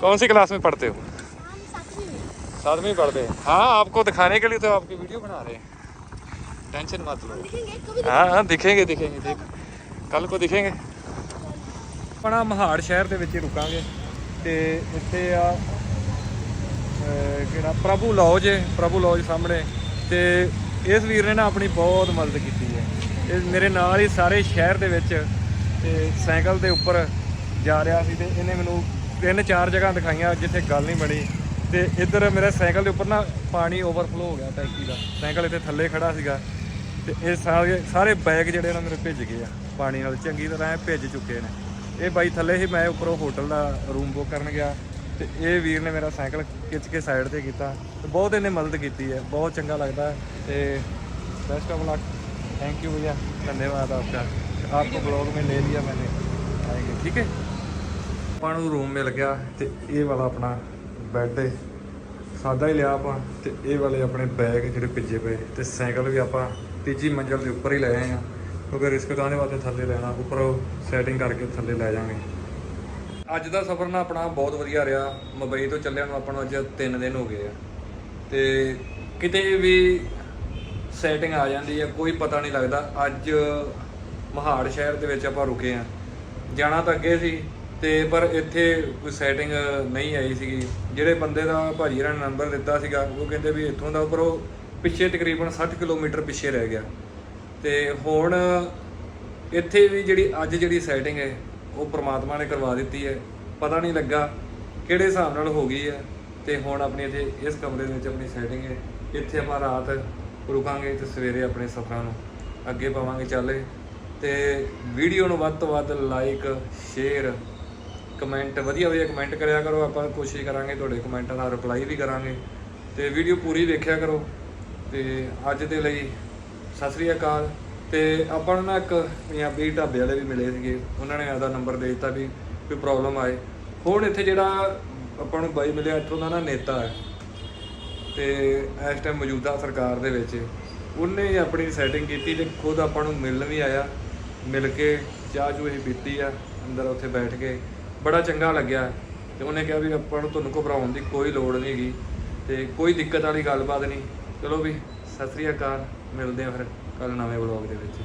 कौन सी क्लास में पढ़ते हो? साथ में पढ़ते हैं। हाँ, आपको दिखाने के लिए तो आपकी वीडियो बना रहे हैं। टेंशन मत लो। हाँ हाँ, दिखेंगे दिखेंगे, देख। ਕੱਲ ਕੋ ਦਿਖेंगे ਆਪਣਾ ਮਹਾੜ ਸ਼ਹਿਰ ਦੇ ਵਿੱਚ ਰੁਕਾਂਗੇ ਤੇ ਇੱਥੇ ਆ ਕਿਹੜਾ ਪ੍ਰਭੂ ਲੌਜ ਹੈ, ਪ੍ਰਭੂ ਲੌਜ ਸਾਹਮਣੇ। ਤੇ ਇਸ ਵੀਰ ਨੇ ਨਾ ਆਪਣੀ ਬਹੁਤ ਮਦਦ ਕੀਤੀ ਹੈ। ਇਹ ਮੇਰੇ ਨਾਲ ਹੀ ਸਾਰੇ ਸ਼ਹਿਰ ਦੇ ਵਿੱਚ, ਤੇ ਸਾਈਕਲ ਦੇ ਉੱਪਰ ਜਾ ਰਿਹਾ ਸੀ ਤੇ ਇਹਨੇ ਮੈਨੂੰ ਤਿੰਨ ਚਾਰ ਜਗ੍ਹਾ ਦਿਖਾਈਆਂ ਜਿੱਥੇ ਗੱਲ ਨਹੀਂ ਬਣੀ ਤੇ ਇੱਧਰ ਮੇਰੇ ਸਾਈਕਲ ਦੇ ਉੱਪਰ ਨਾ ਪਾਣੀ ਓਵਰਫਲੋ ਹੋ ਗਿਆ ਟੈਂਕੀ ਦਾ ਸਾਈਕਲ ਇੱਥੇ ਥੱਲੇ ਖੜਾ ਸੀਗਾ ਤੇ ਇਹ ਸਾਰੇ ਸਾਰੇ ਬੈਗ ਜਿਹੜੇ ਨਾ ਮੇਰੇ ਭਿੱਜ ਗਏ ਆ ਪਾਣੀ ਨਾਲ ਚੰਗੀ ਤਰ੍ਹਾਂ ਇਹ ਭਿੱਜ ਚੁੱਕੇ ਨੇ ਇਹ ਬਾਈ ਥੱਲੇ ਹੀ ਮੈਂ ਉੱਪਰੋਂ ਹੋਟਲ ਦਾ ਰੂਮ ਬੁੱਕ ਕਰਨ ਗਿਆ ਤੇ ਇਹ ਵੀਰ ਨੇ ਮੇਰਾ ਸਾਈਕਲ ਖਿੱਚ ਕੇ ਸਾਈਡ ਤੇ ਕੀਤਾ ਤੇ ਬਹੁਤ ਇਹਨੇ ਮਦਦ ਕੀਤੀ ਹੈ ਬਹੁਤ ਚੰਗਾ ਲੱਗਦਾ ਹੈ ਤੇ best of luck thank you भैया धन्यवाद आपका आपको ब्लॉग में ले लिया मैंने आएंगे ठीक है ਆਪਾਂ ਨੂੰ ਰੂਮ ਮਿਲ ਗਿਆ ਤੇ ਇਹ ਵਾਲਾ ਆਪਣਾ ਬੈੱਡ ਹੈ ਸਾਦਾ ਹੀ ਲਿਆ ਆਪਾਂ ਤੇ ਇਹ ਵਾਲੇ ਆਪਣੇ ਬੈਗ ਜਿਹੜੇ ਭਿੱਜੇ ਪਏ। ਤੇ ਸਾਈਕਲ ਵੀ ਆਪਾਂ ਤੀਜੀ ਮੰਜ਼ਲ ਦੇ ਉੱਪਰ ਹੀ ਲੈ ਆਏ ਆ। ਕਿਉਂਕਿ ਰਿਸਕ ਦੇ ਵਾਸਤੇ ਥੱਲੇ ਲੈਣਾ? ਉੱਪਰੋਂ ਸੈਟਿੰਗ ਕਰਕੇ ਥੱਲੇ ਲੈ ਜਾਵਾਂਗੇ। ਅੱਜ ਦਾ ਸਫ਼ਰ ਨਾ ਆਪਣਾ ਬਹੁਤ ਵਧੀਆ ਰਿਹਾ। ਮੁੰਬਈ ਤੋਂ ਚੱਲਿਆ ਨੂੰ ਆਪਾਂ ਨੂੰ ਅੱਜ 3 ਦਿਨ ਹੋ ਗਏ ਆ। ਤੇ ਕਿਤੇ ਵੀ ਸੈਟਿੰਗ ਆ ਜਾਂਦੀ ਹੈ ਕੋਈ ਪਤਾ ਨਹੀਂ ਲੱਗਦਾ। ਅੱਜ ਮਹਾੜ ਸ਼ਹਿਰ ਦੇ ਵਿੱਚ ਆਪਾਂ ਰੁਕੇ ਆ। ਜਾਣਾ ਤਾਂ ਅੱਗੇ ਸੀ। ਤੇ ਪਰ ਇੱਥੇ ਕੋਈ ਸੈਟਿੰਗ ਨਹੀਂ ਆਈ ਸੀਗੀ। ਜਿਹੜੇ ਬੰਦੇ ਦਾ ਭਾਜੀ ਨੇ ਨੰਬਰ ਦਿੱਤਾ ਸੀਗਾ, ਉਹ ਕਹਿੰਦੇ ਵੀ ਇੱਥੋਂ ਦਾ ਉੱਪਰ ਉਹ ਪਿੱਛੇ ਤਕਰੀਬਨ 60 ਕਿਲੋਮੀਟਰ ਪਿੱਛੇ ਰਹਿ ਗਿਆ। ਤੇ ਹੁਣ ਇੱਥੇ ਵੀ ਜਿਹੜੀ ਅੱਜ ਜਿਹੜੀ ਸੈਟਿੰਗ ਹੈ, ਉਹ ਪ੍ਰਮਾਤਮਾ ਨੇ ਕਰਵਾ ਦਿੱਤੀ ਹੈ। ਪਤਾ ਨਹੀਂ ਲੱਗਾ ਕਿਹੜੇ ਹਿਸਾਬ ਨਾਲ ਹੋ ਗਈ ਹੈ। ਤੇ ਹੁਣ ਆਪਣੀ ਇੱਥੇ ਇਸ ਕਮਰੇ ਦੇ ਵਿੱਚ ਆਪਣੀ ਸੈਟਿੰਗ ਹੈ। ਇੱਥੇ ਆਪਾਂ ਰਾਤ ਰੁਕਾਂਗੇ ਤੇ ਸਵੇਰੇ ਆਪਣੇ ਸਫ਼ਰਾਂ ਨੂੰ ਅੱਗੇ ਪਾਵਾਂਗੇ ਚੱਲੇ ਤੇ ਵੀਡੀਓ ਨੂੰ ਵੱਧ ਤੋਂ ਵੱਧ ਲਾਈਕ ਸ਼ੇਅਰ ਕਮੈਂਟ ਵਧੀਆ ਵਧੀਆ ਕਮੈਂਟ ਕਰਿਆ ਕਰੋ, ਆਪਾਂ ਕੋਸ਼ਿਸ਼ ਕਰਾਂਗੇ ਤੁਹਾਡੇ ਕਮੈਂਟਾਂ ਦਾ ਰਿਪਲਾਈ ਵੀ ਕਰਾਂਗੇ। ਤੇ ਵੀਡੀਓ ਪੂਰੀ ਵੇਖਿਆ ਕਰੋ। ਤੇ ਅੱਜ ਦੇ ਲਈ ਸਤਿ ਸ੍ਰੀ ਅਕਾਲ। ਤੇ ਆਪਾਂ ਨੂੰ ਨਾ ਇੱਕ ਪੰਜਾਬੀ ਢਾਬੇ ਵਾਲੇ ਵੀ ਮਿਲੇ ਸੀਗੇ। ਉਹਨਾਂ ਨੇ ਆਦਾ ਨੰਬਰ ਦੇ ਦਿੱਤਾ ਵੀ ਕੋਈ ਪ੍ਰੋਬਲਮ ਆਏ। ਹੁਣ ਇੱਥੇ ਜਿਹੜਾ ਆਪਾਂ ਨੂੰ ਬਾਈ ਮਿਲਿਆ, ਇੱਥੋਂ ਦਾ ਨਾ ਨੇਤਾ ਹੈ। ਤੇ ਇਸ ਟਾਈਮ ਮੌਜੂਦਾ ਸਰਕਾਰ ਦੇ ਵਿੱਚ ਉਹਨੇ ਆਪਣੀ ਸੈਟਿੰਗ ਕੀਤੀ ਤੇ ਖੁਦ ਆਪਾਂ ਨੂੰ ਮਿਲਣ ਵੀ ਆਇਆ। ਮਿਲ ਕੇ ਚਾਹ ਚੂਹ ਅਸੀਂ ਪੀਤੀ ਆ, ਅੰਦਰ ਉੱਥੇ ਬੈਠ ਕੇ। ਬੜਾ ਚੰਗਾ ਲੱਗਿਆ ਤੇ ਉਹਨੇ ਕਿਹਾ ਵੀ ਆਪਾਂ ਨੂੰ ਤੁਹਾਨੂੰ ਘਬਰਾਉਣ ਦੀ ਕੋਈ ਲੋੜ ਨਹੀਂ ਹੈਗੀ ਤੇ ਕੋਈ ਦਿੱਕਤ ਵਾਲੀ ਗੱਲਬਾਤ ਨਹੀਂ ਚਲੋ ਵੀ, ਸਤਿ ਸ੍ਰੀ ਅਕਾਲ, ਮਿਲਦੇ ਆ ਫਿਰ ਕੱਲ ਨਵੇਂ ਵਲੌਗ ਦੇ ਵਿੱਚ।